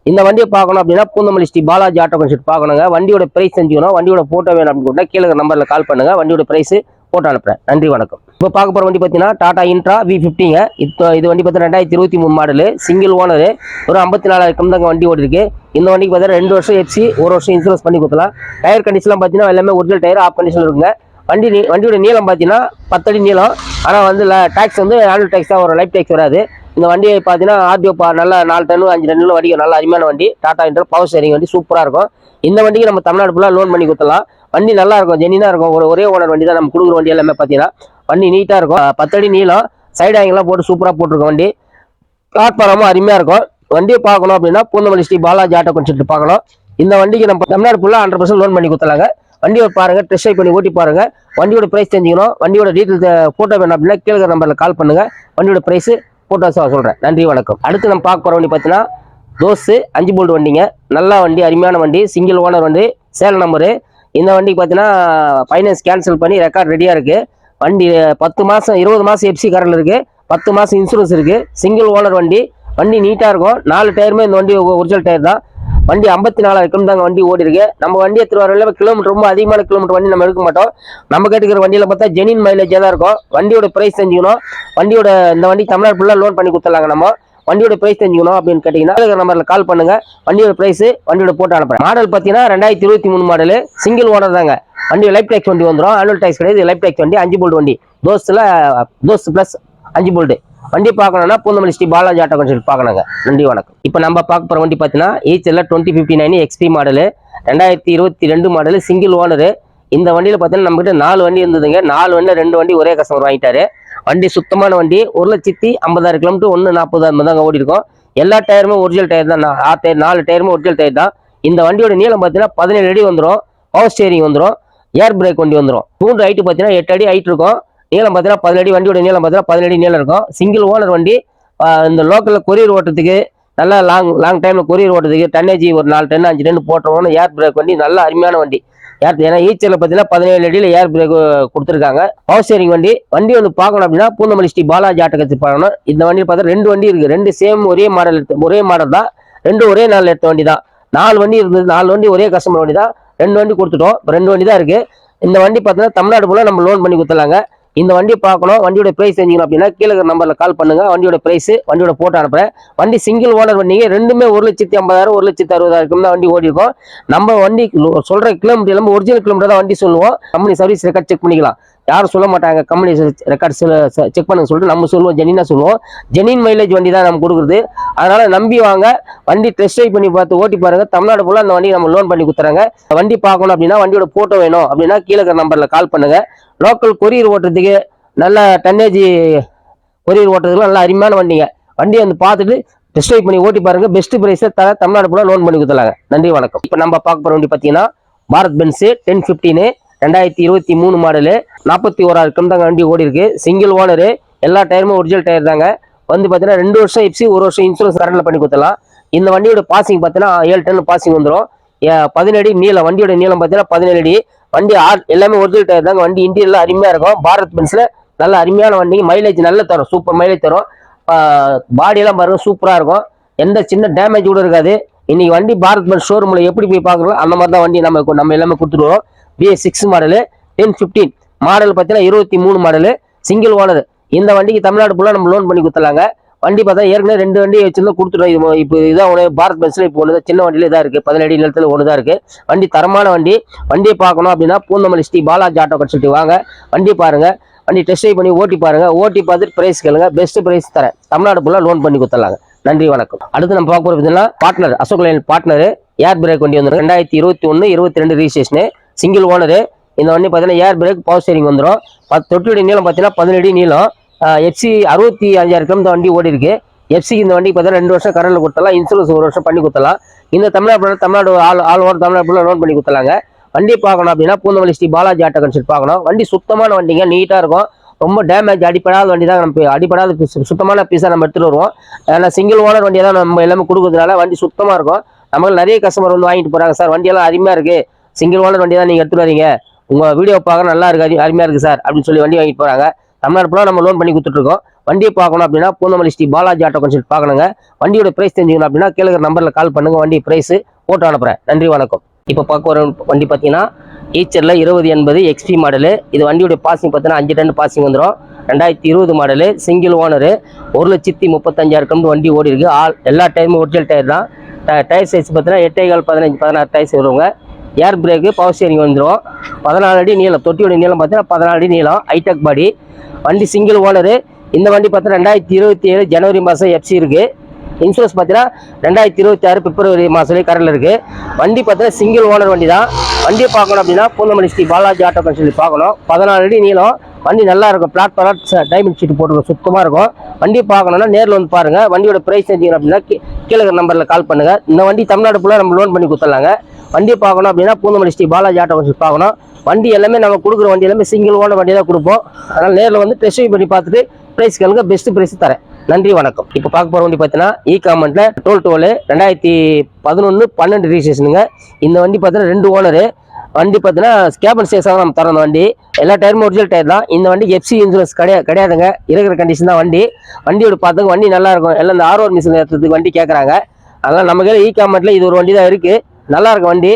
இந்த வண்டியை பார்க்கணும் அப்படின்னா பூந்தமல்லி ஸ்ரீ பாலாஜி ஆட்டோ கன்சல்ட் பார்க்கணுங்க. வண்டியோட பிரைஸ் செஞ்சுக்கணும் வண்டியோட ஃபோட்டோ வேணும் அப்படின்னு கூட கீழே நம்பரில் கால் பண்ணுங்கள் வண்டியோட பிரைஸ் போட்டோ அனுப்புறேன். நன்றி வணக்கம். இப்போ பார்க்க போகிற வண்டி பார்த்தீங்கன்னா டாடா இன்ட்ரா வி ஃபிஃப்டிங்க இப்போ இது வண்டி பார்த்தீங்கன்னா ரெண்டாயிரத்தி இருபத்தி மூணு மாடலு சிங்கிள் ஓனரு ஒரு ஐம்பத்தி நாலாயிரம் தாங்க வண்டி ஓடிருக்கு. இந்த வண்டிக்கு பார்த்தீங்கன்னா ரெண்டு வருஷம் எஃப்சி ஒரு வருஷம் இன்சூரன்ஸ் பண்ணி கொடுத்தலாம் டயர் கண்டிஷன்லாம் பார்த்தீங்கன்னா எல்லாமே ஒரிஜினல் டயர் ஆஃப் கண்டிஷன் இருக்குங்க. வண்டி நீ- வண்டியோட நீளம் பார்த்தீங்கன்னா பத்தடி நீளம். ஆனால் வந்து டேக்ஸ் வந்து ஆனுவல் டேக்ஸ் தான் வரும் லைஃப் டேக்ஸ் வராது. இந்த வண்டியை பார்த்தீங்கன்னா ஆர்டிஓ பா நல்லா நாலு டன்னு அஞ்சு டன்னு வண்டி நல்ல அருமையான வண்டி. டாடா இன்டர் பவர் ஸ்டேரிங் வண்டி சூப்பராக இருக்கும். இந்த வண்டிக்கு நம்ம தமிழ்நாடு ஃபுல்லாக லோன் பண்ணி கொடுத்தலாம் வண்டி நல்லா இருக்கும் ஜெனினாக இருக்கும். ஒரு ஒரே ஓனர் வண்டி தான் நம்ம கொடுக்குற வண்டி எல்லாமே பார்த்தீங்கன்னா. வண்டி நீட்டாக இருக்கும். பத்தடி நீளம் சைடு ஆங்கிலாம் போட்டு சூப்பராக போட்டிருக்கோம் வண்டி. பிளாட்ஃபார்மும் அருமையாக இருக்கும். வண்டியை பார்க்கணும் அப்படின்னா பூந்தமல்லி ஸ்ரீ பாலாஜி ஆட்டோ கன்சல்ட் பார்க்கணும். இந்த வண்டிக்கு நம்ம தமிழ்நாடு ஃபுல்லாக ஹண்ட்ரட் பர்சன்ட் லோன் பண்ணி கொடுத்துலாங்க வண்டியோட பாருங்கள் டெஸ்ட் ட்ரைவ் பண்ணி ஓட்டி பாருங்கள் வண்டியோட ப்ரைஸ் தெரிஞ்சுக்கணும். வண்டியோட டீட்டெயில் ஃபோட்டோ வேணும் அப்படின்னா கீழே நம்பரில் கால் பண்ணுங்கள் வண்டியோட ப்ரைஸு ஃபோட்டோஸாக சொல்கிறேன் நன்றி வணக்கம். அடுத்து நம்ம பார்க்க போகிற வண்டி பார்த்தீங்கன்னா தோசு அஞ்சு போல்டு வண்டிங்க. நல்ல வண்டி அருமையான வண்டி சிங்கிள் ஓனர் வண்டி சேல் நம்பரு இந்த வண்டிக்கு பார்த்தீங்கன்னா ஃபைனான்ஸ் கேன்சல் பண்ணி ரெக்கார்ட் ரெடியாக இருக்குது வண்டி பத்து மாதம் இருபது மாதம் எஃப்சி கரண்ட் இருக்குது பத்து மாதம் இன்சூரன்ஸ் இருக்குது சிங்கிள் ஓனர் வண்டி. வண்டி நீட்டாக இருக்கும். நாலு டயருமே இந்த வண்டி ஒரிஜினல் டயர் தான். வண்டி ஐம்பத்தி நாலாயிரம் தாங்க வண்டி ஓடி இருக்கு நம்ம வண்டி எடுத்துகிட்டு வரல கிலோமீட்டர் ரொம்ப அதிகமான கிலோமீட்டர் வண்டி நம்ம எடுக்க மாட்டோம். நம்ம கேட்டுக்கிற வண்டியில் பார்த்தா ஜெனின் மைலேஜாக தான் இருக்கும். வண்டியோட ப்ரைஸ் தெரிஞ்சுக்கணும். வண்டியோட இந்த வண்டி தமிழ்நாடு ஃபுல்லாக லோன் பண்ணி கொடுத்துலாங்க நம்ம. வண்டியோட ப்ரைஸ் தெரிஞ்சுக்கணும் அப்படின்னு கேட்டிங்கன்னா நம்பரில் கால் பண்ணுங்கள் வண்டியோட ப்ரைஸ் வண்டியோட போட்டு அனுப்புறேன். மாடல் பார்த்தீங்கன்னா ரெண்டாயிரத்தி இருபத்தி மூணு மாடல் சிங்கிள் ஓனர் தாங்க. வண்டி லைஃப் டேக்ஸ் வண்டி வந்துடும் ஆனுவல் டேக்ஸ் கிடையாது. லைஃப் டேக்ஸ் வண்டி அஞ்சு போல்ட் வண்டி. தோஸ்தில் தோஸ்ட் ப்ளஸ் அஞ்சு போல்ட்டு வண்டி பார்க்கணும்னா பூந்தமல்லி ஸ்ரீ பாலாஜி ஆட்டோ கன்சல்ட் பார்க்கணுங்க. நன்றி வணக்கம். இப்போ நம்ம பார்க்க போகிற வண்டி பார்த்தீங்கன்னா ஈச்சரில் twenty fifty nine XP model ரெண்டாயிரத்தி இருபத்தி ரெண்டு மாடலு சிங்கிள் ஓனரு இந்த வண்டியில் பார்த்தீங்கன்னா நம்மகிட்ட நாலு வண்டி இருந்ததுங்க. நாலு வண்டி ரெண்டு வண்டி ஒரே கஸ்டமர் வாங்கிட்டாரு. வண்டி சுத்தமான வண்டி ஒரு லட்சத்தி ஐம்பதாயிரம் கிலோமீட்டர் ஒன்று நாற்பதாயிரம் தாங்க ஓடி இருக்கும் எல்லா டயருமே ஒரிஜினல் டயர் தான். நா- ஆறு டயர் நாலு டயருமே ஒரிஜினல் டயர் தான். இந்த வண்டியோட நீளம் பார்த்தீங்கன்னா பதினேழு அடி வந்துடும் பவர் ஸ்டேரிங் வந்துடும் ஏர் பிரேக் வண்டி வந்துடும் மூன்று ஹைட்டு பார்த்தீங்கன்னா எட்டு அடி ஹைட் இருக்கும். நீளம் பார்த்தீங்கன்னா பதினடி வண்டியோட நீளம் பார்த்தீங்கன்னா பதினடி நீளம் இருக்கும். சிங்கிள் ஓனர் வண்டி இந்த லோக்கலில் கொரியர் ஓட்டுறதுக்கு நல்லா லாங் லாங் டைமில் கொரியர் ஓட்டுறதுக்கு டன்னேஜி ஒரு நாலு டன் அஞ்சு டன் போட்டுருவோம் ஏர் பிரேக் வண்டி நல்ல அருமையான வண்டி. ஏர் ஏன்னா ஈச்சரில் பார்த்தீங்கன்னா பதினேழு அடியில் ஏர் பிரேக் கொடுத்துருக்காங்க. பவர் ஸ்டேரிங் வண்டி வண்டி வந்து பார்க்கணும் அப்படின்னா பூந்தமல்லி ஸ்ரீ பாலாஜி ஆட்டக்கத்து பார்க்கணும். இந்த வண்டியில் பார்த்தா ரெண்டு வண்டி இருக்குது ரெண்டு சேம் ஒரே மாடல் எடுத்து ஒரே மாடல் தான். ரெண்டும் ஒரே நாளில் எடுத்த வண்டி தான். நாலு வண்டி இருந்தது நாலு வண்டி ஒரே கஸ்டமர் வண்டி தான். ரெண்டு வண்டி கொடுத்துட்டோம். இப்போ ரெண்டு வண்டி தான் இருக்குது இந்த வண்டி பார்த்தீங்கன்னா தமிழ்நாடு போல நம்ம லோன் பண்ணி கொடுத்துலாங்க இந்த வண்டி பார்க்கணும். வண்டியோட ப்ரைஸ் தெரிஞ்சிக்கணும் அப்படின்னா கீழே நம்பரில் கால் பண்ணுங்க. வண்டியோட ப்ரைஸ் வண்டியோட போட்டோ அனுப்புகிறேன் வண்டி சிங்கிள் ஓனர் வண்டிங்க. ரெண்டுமே ஒரு லட்சத்தி ஐம்பதாயிரம் ஒரு லட்சத்தி அறுபதாயிரம் தான் வண்டி ஓடி இருக்கும் நம்ம வண்டி சொல்கிற கிலோமீட்டர் எல்லாமே ஒரிஜினல் கிலோமீட்டர் தான் வண்டி சொல்லுவோம். கம்பெனி சர்வீஸ் ரெக்கார்ட் செக் பண்ணிக்கலாம். யாரும் சொல்ல மாட்டாங்க. கம்பெனி ரெக்கார்ட் செக் பண்ணுங்க சொல்லிட்டு நம்ம சொல்லுவோம். ஜெனினா சொல்லுவோம். ஜெனின் மைலேஜ் வண்டி தான் நம்ம கொடுக்குறது. அதனால் நம்பி வாங்க. வண்டி டெஸ்ட் ட்ரைவ் பண்ணி பார்த்து ஓட்டி பாருங்க. தமிழ்நாடு ஃபுல்லாக அந்த வண்டி நம்ம லோன் பண்ணி கொடுத்துறாங்க. வண்டி பார்க்கணும் அப்படின்னா வண்டியோட ஃபோட்டோ வேணும் அப்படின்னா கீழே நம்பரில் கால் பண்ணுங்கள் லோக்கல் கொரியர் ஓட்டுறதுக்கு நல்ல டன்னேஜ் கொரியர் ஓட்டுறதுக்குலாம் நல்லா அருமையான வண்டிங்க. வண்டியை வந்து பார்த்துட்டு டெஸ்ட் ட்ரைவ் பண்ணி ஓட்டி பாருங்க. பெஸ்ட் ப்ரைஸை தர தமிழ்நாடு கூட லோன் பண்ணி கொடுத்துலாங்க நன்றி வணக்கம். இப்போ நம்ம பார்க்க போகிற வண்டி பார்த்தீங்கன்னா பாரத் பென்ஸு டென் ஃபிஃப்டீனு ரெண்டாயிரத்தி இருபத்தி மூணு மாடலு நாற்பத்தி ஓராயிரம் தாங்க வண்டி ஓடி இருக்கு. சிங்கிள் ஓனரு எல்லா டயருமே ஒரிஜினல் டயர் தாங்க. வந்து பார்த்தீங்கன்னா ரெண்டு வருஷம் எஃப்சி ஒரு வருஷம் இன்சூரன்ஸ் கரண்டில் பண்ணி கொடுத்துலாம் இந்த வண்டியோட பாசிங் பார்த்தீங்கன்னா ஏழு டன் பாசிங் வந்துடும் பதினடி நீளம் வண்டியோட நீளம் பார்த்தீங்கன்னா பதினேழு அடி. வண்டி ஆர் எல்லாமே ஒரிஜினல் டயர் தாங்க. வண்டி இன்டீரியர்ல அருமையாக இருக்கும். பாரத் பென்ஸில் நல்ல அருமையான வண்டி. மைலேஜ் நல்ல தரும். சூப்பர் மைலேஜ் தரும். பாடியெல்லாம் பாருங்க சூப்பராக இருக்கும். எந்த சின்ன டேமேஜ் கூட இருக்காது. இன்னைக்கு வண்டி பாரத் பென்ஸ் ஷோரூமில் எப்படி போய் பார்க்குறோம் அந்த மாதிரி தான் வண்டி நம்ம நம்ம எல்லாமே கொடுத்துருவோம். BS six model ten fifteen model பார்த்தீங்கன்னா இருபத்தி மூணு மாடலு சிங்கிள் ஓனர் இந்த வண்டிக்கு தமிழ்நாடு ஃபுல்லாக நம்ம லோன் பண்ணி கொடுத்துலாங்க வண்டி பார்த்தா ஏற்கனவே ரெண்டு வண்டி வச்சிருந்தா கொடுத்துட்டோம். இது இப்போ இதான் ஒன்று பாரத் பென்ஸில் இப்போ ஒன்று சின்ன வண்டியில் இதாக இருக்குது பதினடி நிலத்தில் ஒன்று தான் இருக்குது வண்டி தரமான வண்டி. வண்டியை பார்க்கணும் அப்படின்னா பூந்தமல்லி ஸ்ரீ பாலாஜி ஆட்டோ கன்சல்ட்டி வாங்க. வண்டி பாருங்கள் வண்டி டெஸ்ட் ட்ரைவ் பண்ணி ஓட்டி பாருங்கள் ஓட்டி பார்த்துட்டு ப்ரைஸ் கேளுங்க. பெஸ்ட் ப்ரைஸ் தரேன். தமிழ்நாடு ஃபுல்லாக லோன் பண்ணி கொடுத்துலாங்க நன்றி வணக்கம். அடுத்து நம்ம பார்க்க பார்த்தீங்கன்னா partner Ashok Leyland partner air brake வண்டி வந்துடும் ரெண்டாயிரத்தி இருபத்தி ஒன்று இருபத்தி ரெண்டு ரிஜிஸ்ட்ரேஷனு சிங்கிள் ஓனரு இந்த வண்டி பார்த்தீங்கன்னா ஏர் பிரேக் பவர் ஸ்டேரிங் வந்துடும் பத்து தொட்டு நீளம் பார்த்தீங்கன்னா பதினடி நீளம். எஃப்சி அறுபத்தி அஞ்சாயிரம் கிலோமீட்டர் வண்டி ஓடி இருக்கு எஃப்சிக்கு இந்த வண்டிக்கு பார்த்தீங்கன்னா ரெண்டு வருஷம் கரண்டில் கொடுத்தலாம் இன்சூரன்ஸ் ஒரு வருஷம் பண்ணி கொடுத்தலாம் இந்த Tamil Nadu Tamil Nadu all all over Tamil Nadu loan பண்ணி கொடுத்தலாங்க வண்டி பார்க்கணும் அப்படின்னா பூந்தமல்லி ஸ்ரீ பாலாஜி ஆட்டோ கன்சல்ட் பார்க்கணும். வண்டி சுத்தமான வண்டிங்க நீட்டாக இருக்கும். ரொம்ப டேமேஜ் அடிப்படாத வண்டி தான் நம்ம அடிப்படாத சுத்தமான பீஸாக நம்ம எடுத்துகிட்டு வருவோம். ஏன்னா சிங்கிள் ஓனர் வண்டியை தான் நம்ம எல்லாமே கொடுக்குறதுனால வண்டி சுத்தமாக இருக்கும். நமக்கு நிறைய கஸ்டமர் வந்து வாங்கிட்டு போகிறாங்க சார். வண்டியெல்லாம் அருமையாக இருக்குது சிங்கிள் ஓனர் வண்டி தான் நீங்கள் எடுத்துகிட்டு வரீங்க. உங்கள் வீடியோ பார்க்க நல்லா இருக்குது அருமையாக இருக்குது சார் அப்படின்னு சொல்லி வண்டி வாங்கிட்டு போகிறாங்க தமிழ்நாடு ஃபுல்லாக நம்ம லோன் பண்ணி கொடுத்துட்ருக்கோம். வண்டியை பார்க்கணும் அப்படின்னா பூந்தமல்லி ஸ்ரீ பாலாஜி ஆட்டோ கன்சல்ட் பார்க்கணுங்க. வண்டியோட ப்ரைஸ் தெரிஞ்சுக்கணும் அப்படின்னா கீழே நம்பர்ல கால் பண்ணுங்கள் வண்டி ப்ரைஸ் போட்டோ அனுப்புகிறேன் நன்றி வணக்கம். இப்போ பார்க்க வர வண்டி பார்த்தீங்கன்னா ஈச்சரில் இருபது எண்பது எக்ஸ்பி மாடலு இது வண்டியோட பாசிங் பார்த்தீங்கன்னா அஞ்சு டன் பாசிங் வந்துடும் ரெண்டாயிரத்தி இருபது மாடலு சிங்கிள் ஓனரு ஒரு லட்சத்தி முப்பத்தஞ்சாயிரம் கம்பு வண்டி ஓடி இருக்குது ஆல் எல்லா டைமும் ஒரிஜினல் டயர் தான். ட- டயர் சைஸ் பார்த்தீங்கன்னா எட்டே கால் பதினஞ்சு பதினாறு டயர்ஸ் வருவாங்க ஏர் பிரேக்கு பவர் ஸ்டேரிங் வந்துடும் பதினாலு அடி நீளம் தொட்டியோட நீளம் பார்த்தீங்கன்னா பதினாலு அடி நீளம் ஹைடெக் பாடி வண்டி சிங்கிள் ஓனரு இந்த வண்டி பார்த்தீங்கன்னா ரெண்டாயிரத்தி இருபத்தி ஏழு ஜனவரி மாதம் எஃப்சி இருக்குது இன்சூரன்ஸ் பார்த்தீங்கன்னா ரெண்டாயிரத்தி இருபத்தி ஆறு பிப்ரவரி மாதத்துலேயே கரண்டில் இருக்குது வண்டி பார்த்தீங்கன்னா சிங்கிள் ஓனர் வண்டி தான். வண்டியை பார்க்கணும் அப்படின்னா பூந்தமணி ஸ்ரீ பாலாஜி ஆட்டோ கன்சல்ட் பார்க்கணும். பதினாலு அடி நீளம் வண்டி நல்லா இருக்கும் பிளாட் பராட் டைமண்ட் ஷீட் போட்டுருக்கும். சுத்தமாக இருக்கும். வண்டியை பார்க்கணும்னா நேரில் வந்து பாருங்கள் வண்டியோட ப்ரைஸ் தெரிஞ்சுக்கணும் அப்படின்னா கீழே இருக்கிற நம்பரில் கால் பண்ணுங்கள் இந்த வண்டி தமிழ்நாடு ஃபுல்லாக நம்ம லோன் பண்ணி கொடுத்துட்லாங்க. வண்டியை பார்க்கணும் அப்படின்னா பூந்தமல்லி ஸ்ரீ பாலாஜி ஆட்டோ கன்சல்ட் பார்க்கணும். வண்டி எல்லாமே நம்ம கொடுக்குற வண்டி எல்லாமே சிங்கிள் ஓனர் வண்டி தான் கொடுப்போம். அதனால் நேரில் வந்து டெஸ்ட் பண்ணி பார்த்துட்டு ப்ரைஸ் கேளுங்க. பெஸ்ட் ப்ரைஸ் தரேன். நன்றி வணக்கம். இப்போ பார்க்க போகிற வண்டி பார்த்தீங்கன்னா இ காமெண்ட்டில் டோல் டோலு ரெண்டாயிரத்தி பதினொன்று பன்னெண்டு ரிஜிஸ்ட்ரேஷனுங்க இந்த வண்டி பார்த்தீங்கன்னா ரெண்டு ஓனரு வண்டி பார்த்தீங்கன்னா கேபன் சேஸாக நம்ம தரோம் வண்டி. எல்லா டயரும் ஒரிஜினல் டயர் தான். இந்த வண்டி எஃப்சி இன்சூரன்ஸ் கிடையாது கிடையாதுங்க. இருக்கிற கண்டிஷன் தான் வண்டி. வண்டியோட பார்த்துங்க வண்டி நல்லா இருக்கும். எல்லாம் இந்த ஆர்ஓர் மிஷின் ஏற்றுறதுக்கு வண்டி கேட்குறாங்க அதனால் நம்ம இ காமெண்ட்டில் இது ஒரு வண்டி தான் இருக்குது நல்லா இருக்கும் வண்டி.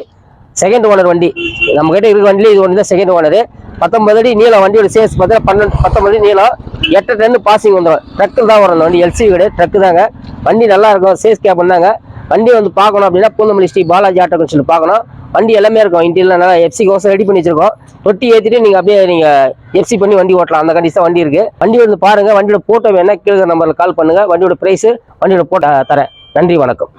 செகண்ட் ஓனர் வண்டி. நம்மக்கிட்ட கிட்ட இருக்க இது ஒன்று தான் செகண்ட் ஓனர் பத்தொம்பது அடி நீளம் வண்டியோட சேஸ் பார்த்தீங்கன்னா பன்னெண்டு பத்தொன்பது அடி நீளம். எட்டு டன் பாசிங் வந்துடும் ட்ரக்கு தான் வரும் வண்டி எல்சி வீடு ட்ரக்கு தாங்க. வண்டி நல்லா இருக்கும். சேஸ் கேப் பண்ணாங்க வண்டி வந்து பார்க்கணும் அப்படின்னா பூந்தமல்லி ஸ்ரீ பாலாஜி ஆட்டோ கன்சல் பார்க்கணும். வண்டி எல்லாமே இருக்கும். இன்டீரியர் நல்லா எஃப்சி கோசம் ரெடி பண்ணி வச்சிருக்கோம். தொட்டி ஏற்றிட்டு நீங்கள் அப்படியே நீங்கள் எஃப்சி பண்ணி வண்டி ஓட்டலாம். அந்த கண்டிஷன் வண்டி இருக்குது வண்டி வந்து பாருங்கள் வண்டியோட ஃபோட்டோ வேணால் கீழே நம்பரில் கால் பண்ணுங்கள் வண்டியோட ப்ரைஸு வண்டியோட போட்டோ தரேன். நன்றி வணக்கம்.